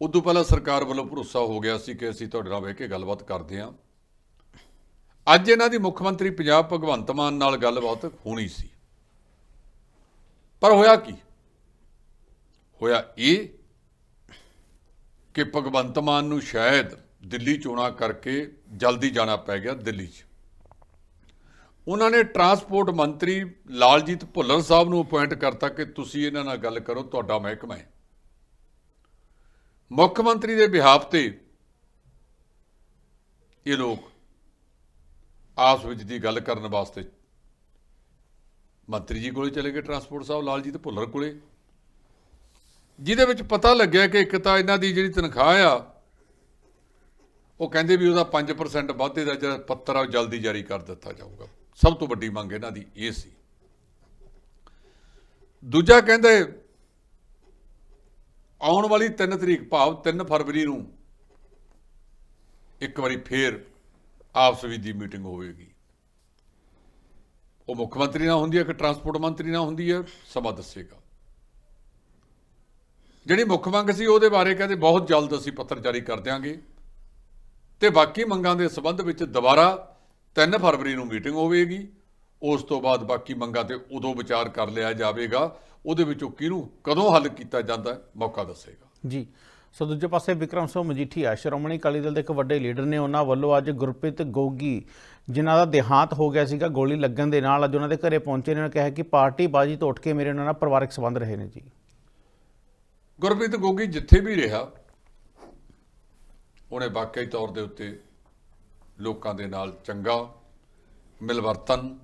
Speaker 2: ਉਦੋਂ ਪਹਿਲਾਂ ਸਰਕਾਰ ਵੱਲੋਂ ਭਰੋਸਾ ਹੋ ਗਿਆ ਸੀ ਕਿ ਅਸੀਂ ਤੁਹਾਡੇ ਨਾਲ ਬਹਿ ਕੇ ਗੱਲਬਾਤ ਕਰਦੇ ਹਾਂ। ਅੱਜ ਇਹਨਾਂ ਦੀ ਮੁੱਖ ਮੰਤਰੀ ਪੰਜਾਬ ਭਗਵੰਤ ਮਾਨ ਨਾਲ ਗੱਲਬਾਤ ਹੋਣੀ ਸੀ। ਪਰ ਹੋਇਆ ਕੀ? ਹੋਇਆ ਇਹ ਕਿ ਭਗਵੰਤ ਮਾਨ ਨੂੰ ਸ਼ਾਇਦ ਦਿੱਲੀ ਚੋਣਾਂ ਕਰਕੇ ਜਲਦੀ ਜਾਣਾ ਪੈ ਗਿਆ ਦਿੱਲੀ 'ਚ। ਉਹਨਾਂ ਨੇ ਟਰਾਂਸਪੋਰਟ ਮੰਤਰੀ ਲਾਲਜੀਤ ਭੁੱਲਰ ਸਾਹਿਬ ਨੂੰ ਅਪਾਇੰਟ ਕਰਤਾ ਕਿ ਤੁਸੀਂ ਇਹਨਾਂ ਨਾਲ ਗੱਲ ਕਰੋ, ਤੁਹਾਡਾ ਮਹਿਕਮਾ ਹੈ। ਮੁੱਖ ਮੰਤਰੀ ਦੇ ਬਿਹਾਫ ਤੇ ਇਹ ਲੋਕ ਆਪਸ ਵਿੱਚ ਦੀ ਗੱਲ ਕਰਨ ਵਾਸਤੇ। ਮੰਤਰੀ ਜੀ ਕੋਲੇ ਚਲੇ ਗਏ ਟਰਾਂਸਪੋਰਟ ਸਾਹਿਬ, ਲਾਲਜੀਤ ਭੁੱਲਰ ਕੋਲੇ। ਜਿਹਦੇ ਵਿੱਚ ਪਤਾ ਲੱਗਿਆ ਕਿ ਇੱਕ ਤਾਂ ਇਹਨਾਂ ਦੀ ਜਿਹੜੀ ਤਨਖਾਹ ਆ, ਉਹ ਕਹਿੰਦੇ ਵੀ ਉਹਦਾ 5% ਵਾਧੇ ਦਾ ਜਿਹੜਾ ਪੱਤਰ ਆ, ਉਹ ਜਲਦੀ ਜਾਰੀ ਕਰ ਦਿੱਤਾ ਜਾਊਗਾ। ਸਭ ਤੋਂ ਵੱਡੀ ਮੰਗ ਇਹਨਾਂ ਦੀ ਇਹ ਸੀ। ਦੂਜਾ ਕਹਿੰਦੇ, ਆਉਣ ਵਾਲੀ 3 ਤਰੀਕ ਭਾਵ 3 ਫਰਵਰੀ ਨੂੰ ਇੱਕ ਵਾਰੀ ਫੇਰ ਆਪਸ ਵਿੱਚ ਦੀ ਮੀਟਿੰਗ ਹੋਵੇਗੀ। ਉਹ ਮੁੱਖ ਮੰਤਰੀ ਨਾਲ ਹੁੰਦੀ ਹੈ ਕਿ ਟਰਾਂਸਪੋਰਟ ਮੰਤਰੀ ਨਾਲ ਹੁੰਦੀ ਹੈ ਸਮਾਂ ਦੱਸੇਗਾ। ਜਿਹੜੀ ਮੁੱਖ ਮੰਗ ਸੀ ਉਹਦੇ ਬਾਰੇ ਕਹਿੰਦੇ ਬਹੁਤ ਜਲਦ ਅਸੀਂ ਪੱਤਰ ਜਾਰੀ ਕਰ ਦਿਆਂਗੇ ਤੇ ਬਾਕੀ ਮੰਗਾਂ ਦੇ ਸਬੰਧ ਵਿੱਚ ਦੁਬਾਰਾ 3 ਫਰਵਰੀ ਨੂੰ ਮੀਟਿੰਗ ਹੋਵੇਗੀ। ਉਸ ਤੋਂ ਬਾਅਦ ਬਾਕੀ ਮੰਗਾਂ ਤੇ ਉਦੋਂ ਵਿਚਾਰ ਕਰ ਲਿਆ ਜਾਵੇਗਾ। ਉਹਦੇ ਵਿੱਚੋਂ ਕਿਹਨੂੰ, ਕਦੋਂ ਹੱਲ ਕੀਤਾ ਜਾਂਦਾ ਮੌਕਾ ਦੱਸੇਗਾ।
Speaker 1: ਜੀ ਸੋ ਦੂਜੇ ਪਾਸੇ ਵਿਕਰਮ ਸਿੰਘ ਮਜੀਠੀਆ ਸ਼੍ਰੋਮਣੀ ਅਕਾਲੀ ਦਲ ਦੇ ਇੱਕ ਵੱਡੇ ਲੀਡਰ ਨੇ ਉਹਨਾਂ ਵੱਲੋਂ ਅੱਜ ਗੁਰਪ੍ਰੀਤ ਗੋਗੀ, ਜਿਨ੍ਹਾਂ ਦਾ ਦੇਹਾਂਤ ਹੋ ਗਿਆ ਸੀਗਾ ਗੋਲੀ ਲੱਗਣ ਦੇ ਨਾਲ, ਅੱਜ ਉਹਨਾਂ ਦੇ ਘਰੇ ਪਹੁੰਚੇ ਨੇ। ਉਹਨਾਂ ਕਿਹਾ ਕਿ ਪਾਰਟੀ ਬਾਜੀ ਤੋਂ ਉੱਠ ਕੇ ਮੇਰੇ ਉਹਨਾਂ ਨਾਲ ਪਰਿਵਾਰਕ ਸੰਬੰਧ ਰਹੇ ਨੇ ਜੀ।
Speaker 2: ਗੁਰਪ੍ਰੀਤ ਗੋਗੀ ਜਿੱਥੇ ਵੀ ਰਿਹਾ, ਉਹਨੇ ਵਾਕਈ ਤੌਰ ਦੇ ਉੱਤੇ ਲੋਕਾਂ ਦੇ ਨਾਲ ਚੰਗਾ ਮਿਲਵਰਤਨ,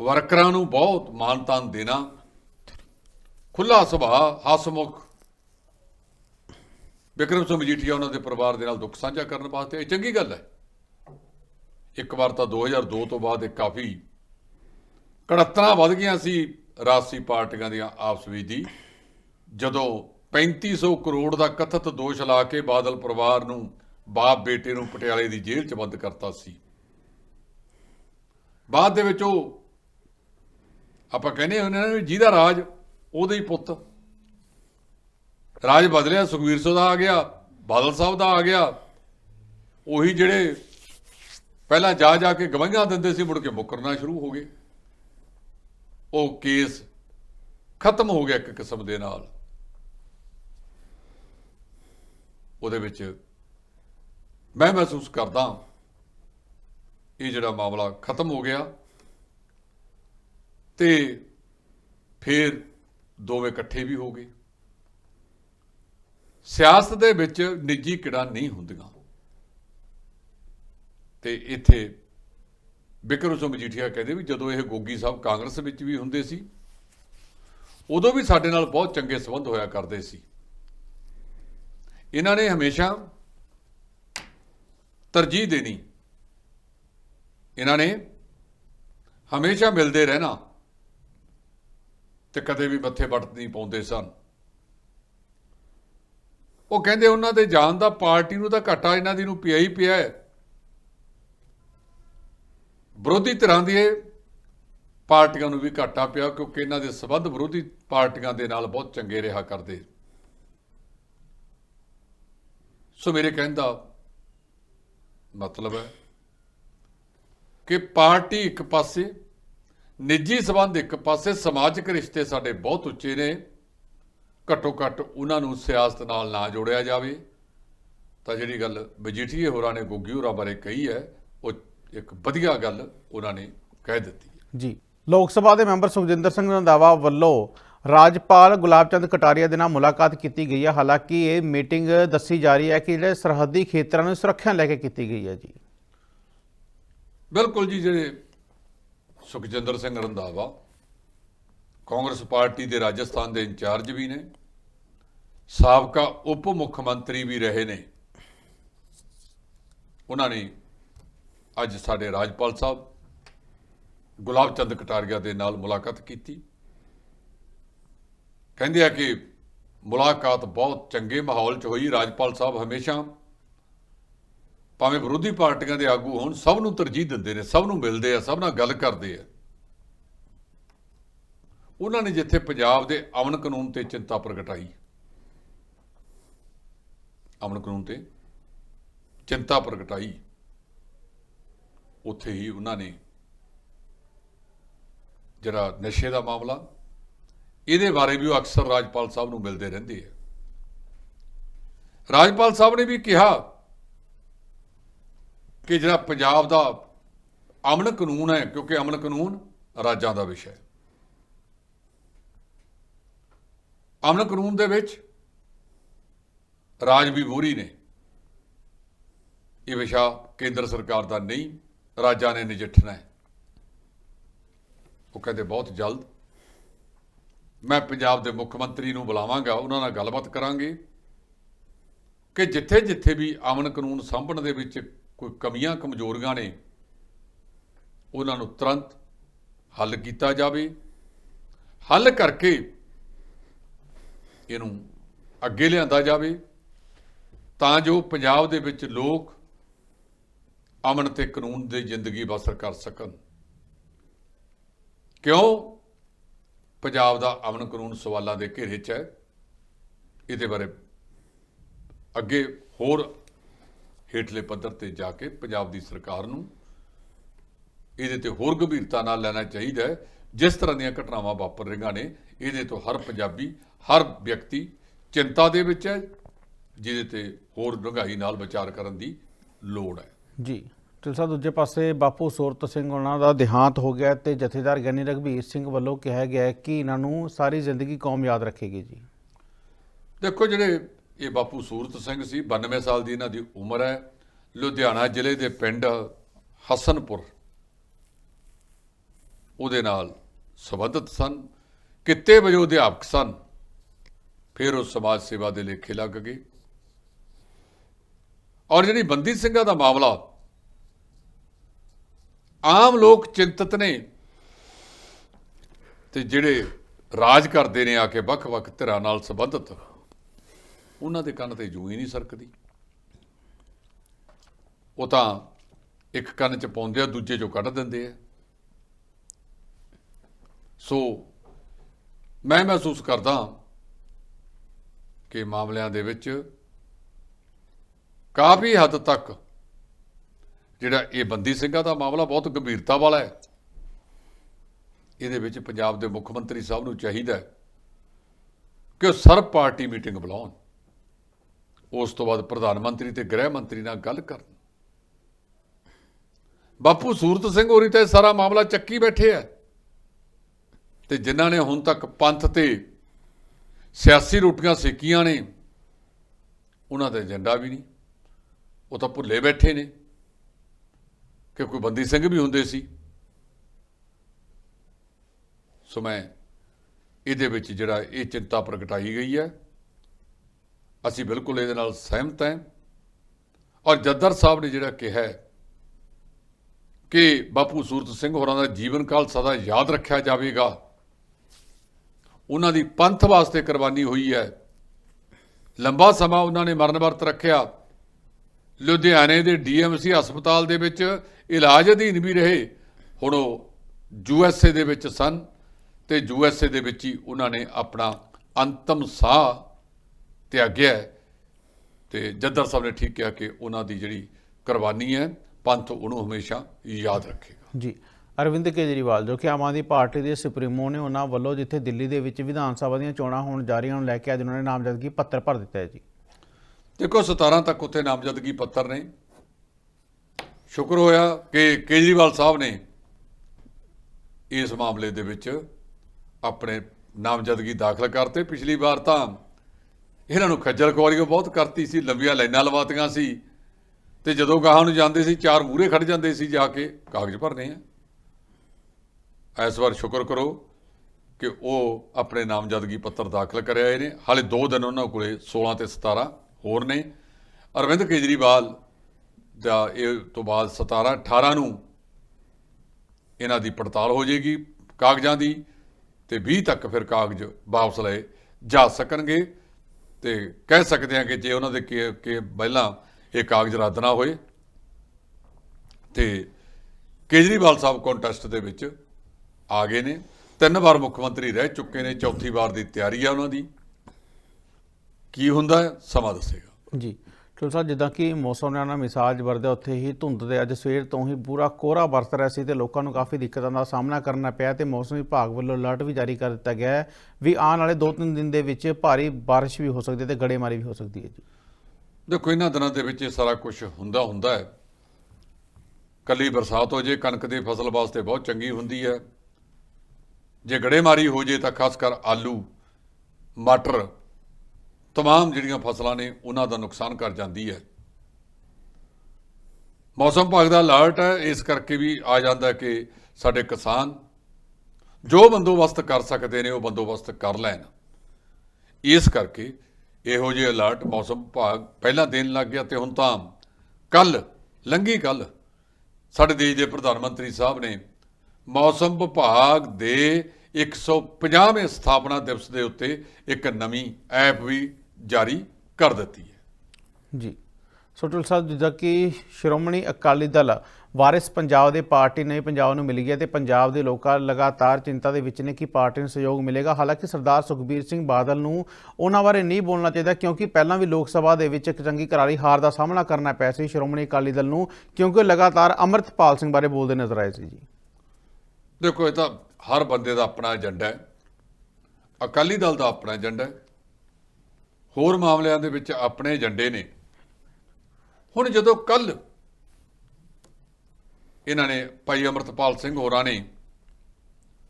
Speaker 2: ਵਰਕਰਾਂ ਨੂੰ ਬਹੁਤ ਮਾਨਤਾਨ ਦੇਣਾ ਖੁੱਲਾ ਸੁਭਾਅ, ਹਸਮੁਖ ਵਿਕਰਮ ਸਿੰਘ ਮਜੀਠੀਆ ਉਹਨਾਂ ਦੇ ਪਰਿਵਾਰ ਦੇ ਨਾਲ ਦੁੱਖ ਸਾਂਝਾ ਕਰਨ ਵਾਸਤੇ, ਇਹ ਚੰਗੀ ਗੱਲ ਹੈ। ਇੱਕ ਵਾਰ ਤਾਂ 2002 ਤੋਂ ਬਾਅਦ ਇਹ ਕਾਫੀ ਕੜਤਰਾਂ ਵੱਧ ਗਈਆਂ ਸੀ ਰਾਜਸੀ ਪਾਰਟੀਆਂ ਦੀਆਂ ਆਪਸ ਵਿੱਚ ਦੀ ਜਦੋਂ 3500 ਕਰੋੜ ਦਾ ਕਥਿਤ ਦੋਸ਼ ਲਾ ਕੇ ਬਾਦਲ ਪਰਿਵਾਰ ਨੂੰ ਬਾਪ ਬੇਟੇ ਨੂੰ ਪਟਿਆਲੇ ਦੀ ਜੇਲ੍ਹ 'ਚ ਬੰਦ ਕਰਤਾ ਸੀ। ਬਾਅਦ ਦੇ ਵਿੱਚ ਉਹ, ਆਪਾਂ ਕਹਿੰਦੇ ਉਹਨਾਂ ਨੇ ਵੀ ਜਿਹਦਾ ਰਾਜ, ਉਹਦੇ ਹੀ ਪੁੱਤ। ਰਾਜ ਬਦਲਿਆ ਸੁਖਵੀਰ ਸਿੰਘ ਦਾ ਆ ਗਿਆ, ਬਾਦਲ ਸਾਹਿਬ ਦਾ ਆ ਗਿਆ। ਉਹੀ ਜਿਹੜੇ ਪਹਿਲਾਂ ਜਾ ਜਾ ਕੇ ਗਵਾਹੀਆਂ ਦਿੰਦੇ ਸੀ, ਮੁੜ ਕੇ ਮੁਕਰਨਾ ਸ਼ੁਰੂ ਹੋ ਗਏ। ਉਹ ਕੇਸ ਖਤਮ ਹੋ ਗਿਆ ਇੱਕ ਕਿਸਮ ਦੇ ਨਾਲ। ਉਹਦੇ ਵਿੱਚ ਮੈਂ ਮਹਿਸੂਸ ਕਰਦਾ ਇਹ ਜਿਹੜਾ ਮਾਮਲਾ ਖਤਮ ਹੋ ਗਿਆ ਤੇ ਫਿਰ ਦੋਵੇਂ ਇਕੱਠੇ ਵੀ ਹੋ ਗਏ। ਸਿਆਸਤ ਦੇ ਵਿੱਚ ਨਿੱਜੀ ਕਿੜਾ ਨਹੀਂ ਹੁੰਦੀਆਂ। ਤੇ ਇੱਥੇ ਬਿਕਰਮ ਸਿੰਘ ਮਜੀਠੀਆ ਕਹਿੰਦੇ ਵੀ ਜਦੋਂ ਇਹ ਗੋਗੀ ਸਾਹਿਬ ਕਾਂਗਰਸ ਵਿੱਚ ਵੀ ਹੁੰਦੇ ਸੀ, ਉਦੋਂ ਵੀ ਸਾਡੇ ਨਾਲ ਬਹੁਤ ਚੰਗੇ ਸੰਬੰਧ ਹੋਇਆ ਕਰਦੇ ਸੀ। ਇਹਨਾਂ ਨੇ ਹਮੇਸ਼ਾ ਤਰਜੀਹ ਦੇਣੀ। ਇਹਨਾਂ ਨੇ ਹਮੇਸ਼ਾ ਮਿਲਦੇ ਰਹਿਣਾ। ਤੇ ਕਦੇ ਵੀ ਮੱਥੇ ਵੱਟ ਨਹੀਂ ਪਾਉਂਦੇ ਸਨ। ਉਹ ਕਹਿੰਦੇ ਉਹਨਾਂ ਦੇ ਜਾਣ ਦਾ ਪਾਰਟੀ ਨੂੰ ਤਾਂ ਘਾਟਾ ਇਹਨਾਂ ਦੀ ਨੂੰ ਪਿਆ ਹੀ ਪਿਆ ਹੈ। ਵਿਰੋਧੀ ਧਿਰਾਂ ਦੀ ਪਾਰਟੀਆਂ ਨੂੰ ਵੀ ਘਾਟਾ ਪਿਆ ਕਿਉਂਕਿ ਇਹਨਾਂ ਦੇ ਸਬੰਧ ਵਿਰੋਧੀ ਪਾਰਟੀਆਂ ਦੇ ਨਾਲ ਬਹੁਤ ਚੰਗੇ ਰਿਹਾ ਕਰਦੇ। ਸੋ ਮੇਰੇ ਕਹਿਣ ਦਾ ਮਤਲਬ ਹੈ ਕਿ ਪਾਰਟੀ ਇੱਕ ਪਾਸੇ, ਨਿੱਜੀ ਸਬੰਧ ਇੱਕ ਪਾਸੇ, ਸਮਾਜਿਕ ਰਿਸ਼ਤੇ ਸਾਡੇ ਬਹੁਤ ਉੱਚੇ ਨੇ। ਘੱਟੋ ਘੱਟ ਉਹਨਾਂ ਨੂੰ ਸਿਆਸਤ ਨਾਲ ਨਾ ਜੋੜਿਆ ਜਾਵੇ। ਤਾਂ ਜਿਹੜੀ ਗੱਲ ਮਜੀਠੀਏ ਹੋਰਾਂ ਨੇ ਗੋਗੀ ਹੋਰਾਂ ਬਾਰੇ ਕਹੀ ਹੈ ਉਹ ਇੱਕ ਵਧੀਆ ਗੱਲ ਉਹਨਾਂ ਨੇ ਕਹਿ ਦਿੱਤੀ
Speaker 1: ਜੀ। ਲੋਕ ਸਭਾ ਦੇ ਮੈਂਬਰ ਸੁਖਜਿੰਦਰ ਸਿੰਘ ਰੰਧਾਵਾ ਵੱਲੋਂ ਰਾਜਪਾਲ ਗੁਲਾਬ ਚੰਦ ਕਟਾਰੀਆ ਦੇ ਨਾਲ ਮੁਲਾਕਾਤ ਕੀਤੀ ਗਈ ਹੈ। ਹਾਲਾਂਕਿ ਇਹ ਮੀਟਿੰਗ ਦੱਸੀ ਜਾ ਰਹੀ ਹੈ ਕਿ ਜਿਹੜੇ ਸਰਹੱਦੀ ਖੇਤਰਾਂ ਨੂੰ ਸੁਰੱਖਿਆ ਲੈ ਕੇ ਕੀਤੀ ਗਈ ਹੈ ਜੀ।
Speaker 2: ਬਿਲਕੁਲ ਜੀ ਜਿਹੜੇ ਸੁਖਜਿੰਦਰ ਸਿੰਘ ਰੰਧਾਵਾ ਕਾਂਗਰਸ ਪਾਰਟੀ ਦੇ ਰਾਜਸਥਾਨ ਦੇ ਇੰਚਾਰਜ ਵੀ ਨੇ, ਸਾਬਕਾ ਉਪ ਮੁੱਖ ਮੰਤਰੀ ਵੀ ਰਹੇ ਨੇ। ਉਹਨਾਂ ਨੇ ਅੱਜ ਸਾਡੇ ਰਾਜਪਾਲ ਸਾਹਿਬ ਗੁਲਾਬ ਚੰਦ ਕਟਾਰੀਆ ਦੇ ਨਾਲ ਮੁਲਾਕਾਤ ਕੀਤੀ। ਕਹਿੰਦੇ ਆ ਕਿ ਮੁਲਾਕਾਤ ਬਹੁਤ ਚੰਗੇ ਮਾਹੌਲ 'ਚ ਹੋਈ। ਰਾਜਪਾਲ ਸਾਹਿਬ ਹਮੇਸ਼ਾ ਭਾਵੇਂ ਵਿਰੋਧੀ ਪਾਰਟੀਆਂ ਦੇ ਆਗੂ ਹੋਣ, ਸਭ ਨੂੰ ਤਰਜੀਹ ਦਿੰਦੇ ਨੇ, ਸਭ ਨੂੰ ਮਿਲਦੇ ਆ, ਸਭ ਨਾਲ ਗੱਲ ਕਰਦੇ ਆ। ਉਹਨਾਂ ਨੇ ਜਿੱਥੇ ਪੰਜਾਬ ਦੇ ਅਮਨ ਕਾਨੂੰਨ ਤੇ ਚਿੰਤਾ ਪ੍ਰਗਟਾਈ। ਅਮਨ ਕਾਨੂੰਨ ਤੇ ਚਿੰਤਾ ਪ੍ਰਗਟਾਈ। ਉੱਥੇ ਹੀ ਉਹਨਾਂ ਨੇ ਜਿਹੜਾ ਨਸ਼ੇ ਦਾ ਮਾਮਲਾ, ਇਹਦੇ ਬਾਰੇ ਵੀ ਉਹ ਅਕਸਰ ਰਾਜਪਾਲ ਸਾਹਿਬ ਨੂੰ ਮਿਲਦੇ ਰਹਿੰਦੇ ਆ। ਰਾਜਪਾਲ ਸਾਹਿਬ ਨੇ ਵੀ ਕਿਹਾ ਕਿ ਜਿਹੜਾ ਪੰਜਾਬ ਦਾ ਅਮਨ ਕਾਨੂੰਨ ਹੈ, ਕਿਉਂਕਿ ਅਮਨ ਕਾਨੂੰਨ ਰਾਜਾਂ ਦਾ ਵਿਸ਼ਾ ਹੈ। ਅਮਨ ਕਾਨੂੰਨ ਦੇ ਵਿੱਚ ਰਾਜ ਵੀ ਮੋਹਰੀ ਨੇ। ਇਹ ਵਿਸ਼ਾ ਕੇਂਦਰ ਸਰਕਾਰ ਦਾ ਨਹੀਂ, ਰਾਜਾਂ ਨੇ ਨਜਿੱਠਣਾ ਹੈ। ਉਹ ਕਹਿੰਦੇ ਬਹੁਤ ਜਲਦ। ਮੈਂ ਪੰਜਾਬ ਦੇ ਮੁੱਖ ਮੰਤਰੀ ਨੂੰ ਬੁਲਾਵਾਂਗਾ, ਉਹਨਾਂ ਨਾਲ ਗੱਲਬਾਤ ਕਰਾਂਗੇ ਕਿ ਜਿੱਥੇ ਜਿੱਥੇ ਵੀ ਅਮਨ ਕਾਨੂੰਨ ਸਾਂਭਣ ਦੇ ਵਿੱਚ ਕੋਈ ਕਮੀਆਂ, ਕਮਜ਼ੋਰੀਆਂ ਨੇ, ਉਹਨਾਂ ਨੂੰ ਤੁਰੰਤ ਹੱਲ ਕੀਤਾ ਜਾਵੇ। ਹੱਲ ਕਰਕੇ ਇਹਨੂੰ ਅੱਗੇ ਲਿਆਂਦਾ ਜਾਵੇ, ਤਾਂ ਜੋ ਪੰਜਾਬ ਦੇ ਵਿੱਚ ਲੋਕ ਅਮਨ ਤੇ ਕਾਨੂੰਨ ਦੀ ਜ਼ਿੰਦਗੀ ਬਸਰ ਕਰ ਸਕਣ। ਕਿਉਂ? ਪੰਜਾਬ ਦਾ ਅਮਨ ਕਾਨੂੰਨ ਸਵਾਲਾਂ ਦੇ ਘੇਰੇ 'ਚ ਹੈ। ਇਹਦੇ ਬਾਰੇ ਅੱਗੇ ਹੋਰ ਹੇਠਲੇ ਪੱਧਰ ਤੇ ਜਾ ਕੇ ਪੰਜਾਬ ਦੀ ਸਰਕਾਰ ਨੂੰ ਇਹਦੇ ਤੇ ਹੋਰ ਗੰਭੀਰਤਾ ਨਾਲ ਲੈਣਾ ਚਾਹੀਦਾ ਹੈ। ਜਿਸ ਤਰ੍ਹਾਂ ਦੀਆਂ ਘਟਨਾਵਾਂ ਵਾਪਰ ਰਹੀਆਂ ਨੇ, ਇਹਦੇ ਤੋਂ ਹਰ ਪੰਜਾਬੀ ਹਰ ਵਿਅਕਤੀ ਚਿੰਤਾ ਦੇ ਵਿੱਚ ਹੈ ਜਿਹਦੇ ਤੇ ਹੋਰ ਡੂੰਘਾਈ ਨਾਲ ਵਿਚਾਰ ਕਰਨ ਦੀ ਲੋੜ ਹੈ।
Speaker 1: ਜੀ ਟਿਲਸਾ ਦੂਜੇ ਪਾਸੇ ਬਾਪੂ ਸੂਰਤ ਸਿੰਘ ਉਹਨਾਂ ਦਾ ਦੇਹਾਂਤ ਹੋ ਗਿਆ ਤੇ ਜਥੇਦਾਰ ਗਿਆਨੀ ਰਘਬੀਰ ਸਿੰਘ ਵੱਲੋਂ ਕਿਹਾ ਗਿਆ ਕਿ ਇਹਨਾਂ ਨੂੰ ਸਾਰੀ ਜ਼ਿੰਦਗੀ ਕੌਮ ਯਾਦ ਰੱਖੇਗੀ ਜੀ।
Speaker 2: ਦੇਖੋ ਜਿਹੜੇ ਇਹ ਬਾਪੂ ਸੂਰਤ ਸਿੰਘ ਸੀ 92 ਸਾਲ ਦੀ ਇਹਨਾਂ ਦੀ ਉਮਰ ਹੈ। ਲੁਧਿਆਣਾ ਜ਼ਿਲ੍ਹੇ ਦੇ ਪਿੰਡ ਹਸਨਪੁਰ ਉਹਦੇ ਨਾਲ ਸੰਬੰਧਿਤ ਸਨ। ਕਿੱਤੇ ਵਜੋਂ ਅਧਿਆਪਕ ਸਨ। ਫਿਰ ਉਹ ਸਮਾਜ ਸੇਵਾ ਦੇ ਲੇਖੇ ਲੱਗ ਗਏ। ਔਰ ਜਿਹੜੀ ਬੰਦੀ ਸਿੰਘਾਂ ਦਾ ਮਾਮਲਾ, ਆਮ ਲੋਕ ਚਿੰਤਤ ਨੇ ਤੇ ਜਿਹੜੇ ਰਾਜ ਕਰਦੇ ਨੇ ਆ ਕੇ ਵੱਖ-ਵੱਖ ਧਿਰਾਂ ਨਾਲ ਸੰਬੰਧਿਤ, ਉਹਨਾਂ ਦੇ ਕੰਨ ਤੇ ਜੂ ਹੀ ਨਹੀਂ ਸਰਕਦੀ। ਉਹ ਤਾਂ ਇੱਕ ਕੰਨ ਚ ਪਾਉਂਦੇ ਆ, ਦੂਜੇ ਚੋਂ ਕੱਢ ਦਿੰਦੇ ਆ। ਸੋ ਮੈਂ ਮਹਿਸੂਸ ਕਰਦਾ ਕਿ ਮਾਮਲਿਆਂ ਦੇ ਵਿੱਚ ਕਾਫੀ ਹੱਦ ਤੱਕ ਜਿਹੜਾ ਇਹ ਬੰਦੀ ਸਿੰਘਾਂ ਦਾ ਮਾਮਲਾ ਬਹੁਤ ਗੰਭੀਰਤਾ ਵਾਲਾ ਹੈ। ਇਹਦੇ ਵਿੱਚ ਪੰਜਾਬ ਦੇ ਮੁੱਖ ਮੰਤਰੀ ਸਾਹਿਬ ਨੂੰ ਚਾਹੀਦਾ ਕਿ ਉਹ ਸਰਬ ਪਾਰਟੀ ਮੀਟਿੰਗ ਬੁਲਾਉਣ। ਉਸ ਤੋਂ ਬਾਅਦ ਪ੍ਰਧਾਨ ਮੰਤਰੀ ਤੇ ਗ੍ਰਹਿ ਮੰਤਰੀ ਨਾਲ ਗੱਲ ਕਰਨ। ਬਾਪੂ ਸੂਰਤ ਸਿੰਘ ਹੋਰੀ ਤਾਂ ਇਹ ਸਾਰਾ ਮਾਮਲਾ ਚੱਕੀ ਬੈਠੇ ਆ। ਤੇ ਜਿਨ੍ਹਾਂ ਨੇ ਹੁਣ ਤੱਕ ਪੰਥ ਤੇ ਸਿਆਸੀ ਰੋਟੀਆਂ ਸੇਕੀਆਂ ਨੇ, ਉਹਨਾਂ ਦਾ ਏਜੰਡਾ ਵੀ ਨਹੀਂ। ਉਹ ਤਾਂ ਭੁੱਲੇ ਬੈਠੇ ਨੇ ਕਿ ਕੋਈ ਬੰਦੀ ਸਿੰਘ ਵੀ ਹੁੰਦੇ ਸੀ। ਸੋ ਮੈਂ ਇਹਦੇ ਵਿੱਚ ਜਿਹੜਾ ਇਹ ਚਿੰਤਾ ਪ੍ਰਗਟਾਈ ਗਈ ਹੈ, ਅਸੀਂ ਬਿਲਕੁਲ ਇਹਦੇ ਨਾਲ ਸਹਿਮਤ ਹਾਂ। ਔਰ ਜੱਦਰ ਸਾਹਿਬ ਨੇ ਜਿਹੜਾ ਕਿਹਾ ਕਿ ਬਾਪੂ ਸੂਰਤ ਸਿੰਘ ਹੋਰਾਂ ਦਾ ਜੀਵਨ ਕਾਲ ਸਦਾ ਯਾਦ ਰੱਖਿਆ ਜਾਵੇਗਾ। ਉਹਨਾਂ ਦੀ ਪੰਥ ਵਾਸਤੇ ਕੁਰਬਾਨੀ ਹੋਈ ਹੈ। ਲੰਬਾ ਸਮਾਂ ਉਹਨਾਂ ਨੇ ਮਰਨ ਵਰਤ ਰੱਖਿਆ। ਲੁਧਿਆਣੇ ਦੇ ਡੀਐਮਸੀ ਹਸਪਤਾਲ ਦੇ ਵਿੱਚ ਇਲਾਜ ਅਧੀਨ ਵੀ ਰਹੇ। ਹੁਣ ਉਹ ਯੂਐਸਏ ਦੇ ਵਿੱਚ ਸਨ ਤੇ ਯੂਐਸਏ ਦੇ ਵਿੱਚ ਹੀ ਉਹਨਾਂ ਨੇ ਆਪਣਾ ਅੰਤਮ ਸਾਹ ਤਿਆਗਿਆ ਹੈ। ਤੇ ਜੱਦਰ ਸਾਹਿਬ ਨੇ ਠੀਕ ਕਿਹਾ ਕਿ ਉਹਨਾਂ ਦੀ ਜਿਹੜੀ ਕੁਰਬਾਨੀ ਹੈ, ਪੰਥ ਉਹਨੂੰ ਹਮੇਸ਼ਾ ਯਾਦ ਰੱਖੇਗਾ।
Speaker 1: ਜੀ। ਅਰਵਿੰਦ ਕੇਜਰੀਵਾਲ ਜੋ ਕਿ ਆਮ ਆਦਮੀ ਪਾਰਟੀ ਦੇ ਸੁਪਰੀਮੋ ਨੇ ਉਹਨਾਂ ਵੱਲੋਂ ਜਿੱਥੇ ਦਿੱਲੀ ਦੇ ਵਿੱਚ ਵਿਧਾਨ ਸਭਾ ਦੀਆਂ ਚੋਣਾਂ ਹੋਣ ਜਾ ਰਹੀਆਂ ਨੂੰ ਲੈ ਕੇ ਅੱਜ ਉਹਨਾਂ ਨੇ ਨਾਮਜ਼ਦਗੀ ਪੱਤਰ ਭਰ ਦਿੱਤਾ ਹੈ ਜੀ।
Speaker 2: ਦੇਖੋ 17 ਤੱਕ ਉੱਥੇ ਨਾਮਜ਼ਦਗੀ ਪੱਤਰ ਨੇ। ਸ਼ੁਕਰ ਹੋਇਆ ਕਿ ਕੇਜਰੀਵਾਲ ਸਾਹਿਬ ਨੇ ਇਸ ਮਾਮਲੇ ਦੇ ਵਿੱਚ ਆਪਣੇ ਨਾਮਜ਼ਦਗੀ ਦਾਖਲ ਕਰਤੇ। ਪਿਛਲੀ ਵਾਰ ਤਾਂ ਇਹਨਾਂ ਨੂੰ ਖੱਜਲ ਖੁਆਰੀ ਬਹੁਤ ਕਰਤੀ ਸੀ, ਲੰਬੀਆਂ ਲਾਈਨਾਂ ਲਵਾਤੀਆਂ ਸੀ ਤੇ ਜਦੋਂ ਗਾਹਾਂ ਨੂੰ ਜਾਂਦੇ ਸੀ, ਚਾਰ ਮੂਹਰੇ ਖੜ ਜਾਂਦੇ ਸੀ ਜਾ ਕੇ ਕਾਗਜ਼ ਭਰਨੇ ਆ। ਇਸ ਵਾਰ ਸ਼ੁਕਰ ਕਰੋ ਕਿ ਉਹ ਆਪਣੇ ਨਾਮਜ਼ਦਗੀ ਪੱਤਰ ਦਾਖਲ ਕਰਿਆ ਆਏ ਨੇ। ਹਾਲੇ 2 ਦਿਨ ਉਹਨਾਂ ਕੋਲੇ 16 ਤੇ 17 ਹੋਰ ਨੇ। ਅਰਵਿੰਦ ਕੇਜਰੀਵਾਲ ਦਾ ਇਹ ਤੋਂ ਬਾਅਦ 17 18 ਨੂੰ ਇਹਨਾਂ ਦੀ ਪੜਤਾਲ ਹੋ ਜਾਏਗੀ ਕਾਗਜ਼ਾਂ ਦੀ ਤੇ 20 ਤੱਕ ਫਿਰ ਕਾਗਜ਼ ਵਾਪਸ ਲਏ ਜਾ ਸਕਣਗੇ। ਤੇ ਕਹਿ ਸਕਦੇ ਹਾਂ ਕਿ ਜੇ ਉਹਨਾਂ ਦੇ ਕਿ ਪਹਿਲਾਂ ਇਹ ਕਾਗਜ਼ ਰੱਦ ਨਾ ਹੋਏ ਤੇ ਕੇਜਰੀਵਾਲ ਸਾਹਿਬ ਕੰਟੈਸਟ ਦੇ ਵਿੱਚ ਆ ਗਏ ਨੇ। ਤਿੰਨ ਵਾਰ ਮੁੱਖ ਮੰਤਰੀ ਰਹਿ ਚੁੱਕੇ ਨੇ। ਚੌਥੀ ਵਾਰ ਦੀ ਤਿਆਰੀ ਆ ਉਹਨਾਂ ਦੀ। ਕੀ ਹੁੰਦਾ ਹੈ? ਸਮਾਂ ਦੱਸੇਗਾ।
Speaker 1: ਜੀ। ਚਲੋ ਸਾਹਿਬ ਜਿੱਦਾਂ ਕਿ ਮੌਸਮ ਨੇ ਨਾਲ ਮਿਸਾਜ ਵਰਦਿਆ ਉੱਥੇ ਹੀ ਧੁੰਦ ਦੇ ਅੱਜ ਸਵੇਰ ਤੋਂ ਹੀ ਪੂਰਾ ਕੋਹਰਾ ਵਰਤ ਰਿਹਾ ਸੀ ਤੇ ਲੋਕਾਂ ਨੂੰ ਕਾਫੀ ਦਿੱਕਤਾਂ ਦਾ ਸਾਹਮਣਾ ਕਰਨਾ ਪਿਆ ਤੇ ਮੌਸਮ ਵਿਭਾਗ ਵੱਲੋਂ ਅਲਰਟ ਵੀ ਜਾਰੀ ਕਰ ਦਿੱਤਾ ਗਿਆ ਹੈ ਵੀ ਆਉਣ ਵਾਲੇ 2-3 ਦਿਨ ਦੇ ਵਿੱਚ ਭਾਰੀ ਬਾਰਿਸ਼ ਵੀ ਹੋ ਸਕਦੀ ਹੈ ਤੇ ਗੜੇਮਾਰੀ ਵੀ ਹੋ ਸਕਦੀ ਹੈ ਜੀ।
Speaker 2: ਦੇਖੋ ਇਹਨਾਂ ਦਿਨਾਂ ਦੇ ਵਿੱਚ ਇਹ ਸਾਰਾ ਕੁਝ ਹੁੰਦਾ ਹੁੰਦਾ ਹੈ। ਕੱਲੀ ਬਰਸਾਤ ਹੋ ਜੇ ਕਣਕ ਦੀ ਫਸਲ ਵਾਸਤੇ ਬਹੁਤ ਚੰਗੀ ਹੁੰਦੀ ਹੈ। ਜੇ ਗੜੇਮਾਰੀ ਹੋ ਜੇ ਤਾਂ ਖਾਸ ਕਰ ਆਲੂ, ਮਟਰ, ਤਮਾਮ ਜਿਹੜੀਆਂ ਫਸਲਾਂ ਨੇ ਉਹਨਾਂ ਦਾ ਨੁਕਸਾਨ ਕਰ ਜਾਂਦੀ ਹੈ। ਮੌਸਮ ਵਿਭਾਗ ਦਾ ਅਲਰਟ ਹੈ, ਇਸ ਕਰਕੇ ਵੀ ਆ ਜਾਂਦਾ ਕਿ ਸਾਡੇ ਕਿਸਾਨ ਜੋ ਬੰਦੋਬਸਤ ਕਰ ਸਕਦੇ ਨੇ, ਉਹ ਬੰਦੋਬਸਤ ਕਰ ਲੈਣ। ਇਸ ਕਰਕੇ ਇਹੋ ਜਿਹੇ ਅਲਰਟ ਮੌਸਮ ਵਿਭਾਗ ਪਹਿਲਾਂ ਦੇਣ ਲੱਗ ਗਿਆ ਤੇ ਹੁਣ ਤਾਂ ਕੱਲ ਲੰਗੀ ਕੱਲ ਸਾਡੇ ਦੇਸ਼ ਦੇ ਪ੍ਰਧਾਨ ਮੰਤਰੀ ਸਾਹਿਬ ਨੇ ਮੌਸਮ ਵਿਭਾਗ ਦੇ 150ਵੇਂ ਸਥਾਪਨਾ ਦਿਵਸ ਦੇ ਉੱਤੇ ਇੱਕ ਨਵੀਂ ਐਪ ਵੀ ਜਾਰੀ ਕਰ ਦਿੱਤੀ ਹੈ।
Speaker 1: ਜੀ। ਸੋਟਲ ਸਾਹਿਬ, ਜਿੱਦਾਂ ਕਿ ਸ਼੍ਰੋਮਣੀ ਅਕਾਲੀ ਦਲ ਵਾਰਿਸ ਪੰਜਾਬ ਦੇ ਪਾਰਟੀ ਨਹੀਂ ਪੰਜਾਬ ਨੂੰ ਮਿਲ ਗਿਆ ਤੇ ਪੰਜਾਬ ਦੇ ਲੋਕਾਂ ਲਗਾਤਾਰ ਚਿੰਤਾ ਦੇ ਵਿੱਚ ਨੇ ਕਿ ਪਾਰਟੀ ਨੂੰ ਸਹਿਯੋਗ ਮਿਲੇਗਾ। ਹਾਲਾਂਕਿ ਸਰਦਾਰ ਸੁਖਬੀਰ ਸਿੰਘ ਬਾਦਲ ਨੂੰ ਉਹਨਾਂ ਬਾਰੇ ਨਹੀਂ ਬੋਲਣਾ ਚਾਹੀਦਾ ਕਿਉਂਕਿ ਪਹਿਲਾਂ ਵੀ ਲੋਕ ਸਭਾ ਦੇ ਵਿੱਚ ਇੱਕ ਚੰਗੀ ਕਰਾਰੀ ਹਾਰ ਦਾ ਸਾਹਮਣਾ ਕਰਨਾ ਪਿਆ ਸੀ ਸ਼੍ਰੋਮਣੀ ਅਕਾਲੀ ਦਲ ਨੂੰ, ਕਿਉਂਕਿ ਉਹ ਲਗਾਤਾਰ ਅੰਮ੍ਰਿਤਪਾਲ ਸਿੰਘ ਬਾਰੇ ਬੋਲਦੇ ਨਜ਼ਰ ਆਏ ਸੀ ਜੀ।
Speaker 2: ਦੇਖੋ, ਇਹ ਤਾਂ ਹਰ ਬੰਦੇ ਦਾ ਆਪਣਾ ਏਜੰਡਾ ਹੈ। ਅਕਾਲੀ ਦਲ ਦਾ ਆਪਣਾ ਏਜੰਡਾ ਹੈ। ਹੋਰ ਮਾਮਲਿਆਂ ਦੇ ਵਿੱਚ ਆਪਣੇ ਏਜੰਡੇ ਨੇ। ਹੁਣ ਜਦੋਂ ਕੱਲ ਇਹਨਾਂ ਨੇ ਭਾਈ ਅਮਰਤਪਾਲ ਸਿੰਘ ਹੋਰਾਂ ਨੇ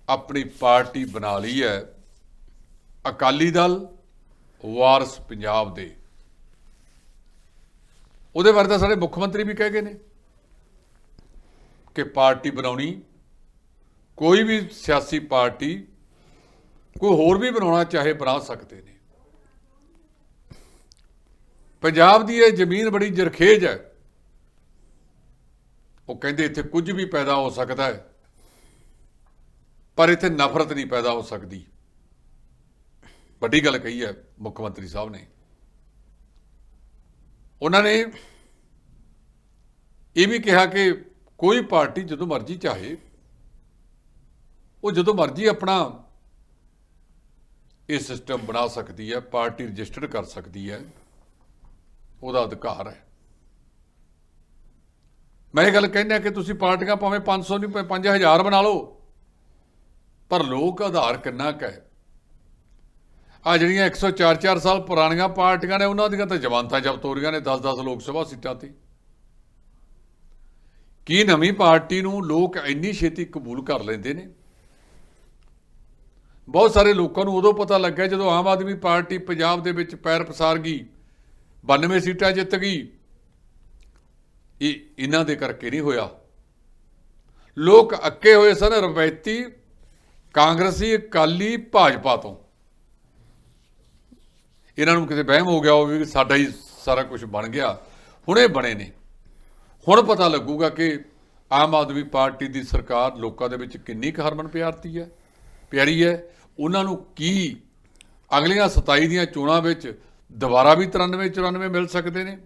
Speaker 2: ਆਪਣੀ ਪਾਰਟੀ ਬਣਾ ਲਈ ਹੈ, ਅਕਾਲੀ ਦਲ, ਵਾਰਸ ਪੰਜਾਬ ਦੇ। ਉਹਦੇ ਬਾਰੇ ਤਾਂ ਸਾਡੇ ਮੁੱਖ ਮੰਤਰੀ ਵੀ ਕਹਿ ਗਏ ਨੇ ਕਿ ਪਾਰਟੀ ਬਣਾਉਣੀ ਕੋਈ ਵੀ ਸਿਆਸੀ ਪਾਰਟੀ ਕੋਈ ਹੋਰ ਵੀ ਬਣਾਉਣਾ ਚਾਹੇ ਬਣਾ ਸਕਦੇ ਨੇ। ਪੰਜਾਬ ਦੀ ਇਹ ਜ਼ਮੀਨ ਬੜੀ ਜਰਖੇਜ ਹੈ। ਉਹ ਕਹਿੰਦੇ ਇੱਥੇ ਕੁਝ ਵੀ ਪੈਦਾ ਹੋ ਸਕਦਾ ਹੈ, ਪਰ ਇੱਥੇ ਨਫ਼ਰਤ ਨਹੀਂ ਪੈਦਾ ਹੋ ਸਕਦੀ। ਵੱਡੀ ਗੱਲ ਕਹੀ ਹੈ ਮੁੱਖ ਮੰਤਰੀ ਸਾਹਿਬ ਨੇ। ਉਹਨਾਂ ਨੇ ਇਹ ਵੀ ਕਿਹਾ ਕਿ ਕੋਈ ਪਾਰਟੀ ਜਦੋਂ ਮਰਜ਼ੀ ਚਾਹੇ ਉਹ ਜਦੋਂ ਮਰਜ਼ੀ ਆਪਣਾ ਇਹ ਸਿਸਟਮ ਬਣਾ ਸਕਦੀ ਹੈ, ਪਾਰਟੀ ਰਜਿਸਟਰਡ ਕਰ ਸਕਦੀ ਹੈ, ਉਹਦਾ ਅਧਿਕਾਰ ਹੈ। ਮੈਂ ਇਹ ਗੱਲ ਕਹਿੰਦਾ ਕਿ ਤੁਸੀਂ ਪਾਰਟੀਆਂ ਭਾਵੇਂ 500 ਨਹੀਂ 5000 ਬਣਾ ਲਓ, ਪਰ ਲੋਕ ਆਧਾਰ ਕਿੰਨਾ ਕੁ ਹੈ? ਆ ਜਿਹੜੀਆਂ 104-4 ਸਾਲ ਪੁਰਾਣੀਆਂ ਪਾਰਟੀਆਂ ਨੇ, ਉਹਨਾਂ ਦੀਆਂ ਤਾਂ ਜਮਾਨਤਾਂ ਜ਼ਬਤ ਹੋ ਰਹੀਆਂ ਨੇ 10-10 ਲੋਕ ਸਭਾ ਸੀਟਾਂ ਤੇ। ਕੀ ਨਵੀਂ ਪਾਰਟੀ ਨੂੰ ਲੋਕ ਇੰਨੀ ਛੇਤੀ ਕਬੂਲ ਕਰ ਲੈਂਦੇ ਨੇ? ਬਹੁਤ ਸਾਰੇ ਲੋਕਾਂ ਨੂੰ ਉਦੋਂ ਪਤਾ ਲੱਗਿਆ ਜਦੋਂ ਆਮ ਆਦਮੀ ਪਾਰਟੀ ਪੰਜਾਬ ਦੇ ਵਿੱਚ ਪੈਰ ਪਸਾਰ ਗਈ 92 ਸੀਟਾਂ ਜਿੱਤ ਗਈ। ਇਹ ਇਹਨਾਂ ਦੇ ਕਰਕੇ ਨਹੀਂ ਹੋਇਆ। ਲੋਕ ਅੱਕੇ ਹੋਏ ਸਨ ਰਵਾਇਤੀ ਕਾਂਗਰਸੀ, ਅਕਾਲੀ, ਭਾਜਪਾ ਤੋਂ। ਇਹਨਾਂ ਨੂੰ ਕਿਤੇ ਵਹਿਮ ਹੋ ਗਿਆ ਹੋਵੇ ਕਿ ਸਾਡਾ ਹੀ ਸਾਰਾ ਕੁਝ ਬਣ ਗਿਆ। ਹੁਣੇ ਬਣੇ ਨੇ। ਹੁਣ ਪਤਾ ਲੱਗੂਗਾ ਕਿ ਆਮ ਆਦਮੀ ਪਾਰਟੀ ਦੀ ਸਰਕਾਰ ਲੋਕਾਂ ਦੇ ਵਿੱਚ ਕਿੰਨੀ ਕੁ ਹਰਮਨ ਪਿਆਰਤੀ ਹੈ। ਪਿਆਰੀ ਹੈ। ਉਹਨਾਂ ਨੂੰ ਕੀ ਅਗਲੀਆਂ 27 ਦੀਆਂ ਚੋਣਾਂ ਵਿੱਚ ਦੁਬਾਰਾ ਵੀ 93 94 ਮਿਲ ਸਕਦੇ ਨੇ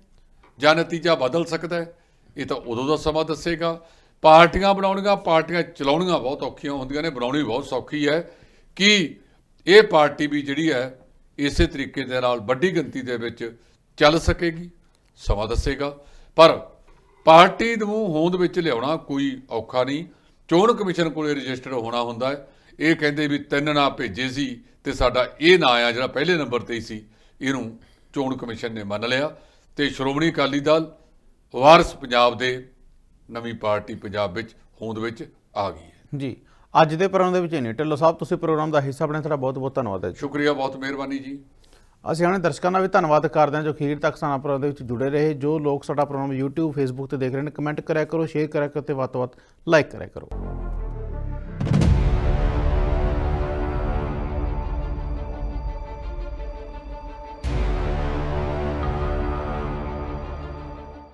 Speaker 2: ਜਾਂ ਨਤੀਜਾ ਬਦਲ ਸਕਦਾ ਹੈ? ਇਹ ਤਾਂ ਉਦੋਂ ਦਾ ਸਮਾਂ ਦੱਸੇਗਾ। ਪਾਰਟੀਆਂ ਬਣਾਉਣੀਆਂ, ਪਾਰਟੀਆਂ ਚਲਾਉਣੀਆਂ ਬਹੁਤ ਔਖੀਆਂ ਹੁੰਦੀਆਂ ਨੇ, ਬਣਾਉਣੀ ਬਹੁਤ ਸੌਖੀ ਹੈ ਕਿ ਇਹ ਪਾਰਟੀ ਵੀ ਜਿਹੜੀ ਹੈ, ਇਸੇ ਤਰੀਕੇ ਦੇ ਨਾਲ ਵੱਡੀ ਗਿਣਤੀ ਦੇ ਵਿੱਚ ਚੱਲ ਸਕੇਗੀ। ਸਮਾਂ ਦੱਸੇਗਾ। ਪਰ ਪਾਰਟੀ ਨੂੰ ਹੋਂਦ ਵਿੱਚ ਲਿਆਉਣਾ ਕੋਈ ਔਖਾ ਨਹੀਂ। ਚੋਣ ਕਮਿਸ਼ਨ ਕੋਲੇ ਰਜਿਸਟਰ ਹੋਣਾ ਹੁੰਦਾ ਹੈ। ਇਹ ਕਹਿੰਦੇ ਵੀ ਤਿੰਨ ਨਾਂ ਭੇਜੇ ਸੀ ਤੇ ਸਾਡਾ ਇਹ ਨਾਂ ਆ ਜਿਹੜਾ ਪਹਿਲੇ ਨੰਬਰ ਤੇ ਹੀ ਸੀ। ਇਹਨੂੰ ਚੋਣ ਕਮਿਸ਼ਨ ਨੇ ਮੰਨ ਲਿਆ ਤੇ ਸ਼੍ਰੋਮਣੀ ਅਕਾਲੀ ਦਲ ਵਾਰਸ ਪੰਜਾਬ ਦੇ ਨਵੀਂ ਪਾਰਟੀ ਪੰਜਾਬ ਵਿੱਚ ਹੋਂਦ ਵਿੱਚ ਆ ਗਈ ਹੈ।
Speaker 1: ਜੀ ਅੱਜ ਦੇ ਪ੍ਰੋਗਰਾਮ ਦੇ ਵਿੱਚ ਨਹੀਂ। ਢਿੱਲੋਂ ਸਾਹਿਬ ਤੁਸੀਂ ਪ੍ਰੋਗਰਾਮ ਦਾ ਹਿੱਸਾ ਬਣੇ ਤੁਹਾਡਾ ਬਹੁਤ ਬਹੁਤ ਧੰਨਵਾਦ ਹੈ ਜੀ।
Speaker 2: ਸ਼ੁਕਰੀਆ ਬਹੁਤ ਮਿਹਰਬਾਨੀ ਜੀ।
Speaker 1: ਅਸੀਂ ਆਪਣੇ ਦਰਸ਼ਕਾਂ ਦਾ ਵੀ ਧੰਨਵਾਦ ਕਰਦੇ ਹਾਂ ਜੋ ਅਖੀਰ ਤੱਕ ਸਾਡਾ ਪ੍ਰੋਗਰਾਮ ਦੇ ਵਿੱਚ ਜੁੜੇ ਰਹੇ। ਜੋ ਲੋਕ ਸਾਡਾ ਪ੍ਰੋਗਰਾਮ YouTube Facebook ਤੇ ਦੇਖ ਰਹੇ ਨੇ ਕਮੈਂਟ ਕਰਿਆ ਕਰੋ ਸ਼ੇਅਰ ਕਰਿਆ ਕਰੋ ਤੇ ਵੱਧ ਤੋਂ ਵੱਧ ਲਾਈਕ ਕਰਿਆ ਕਰੋ।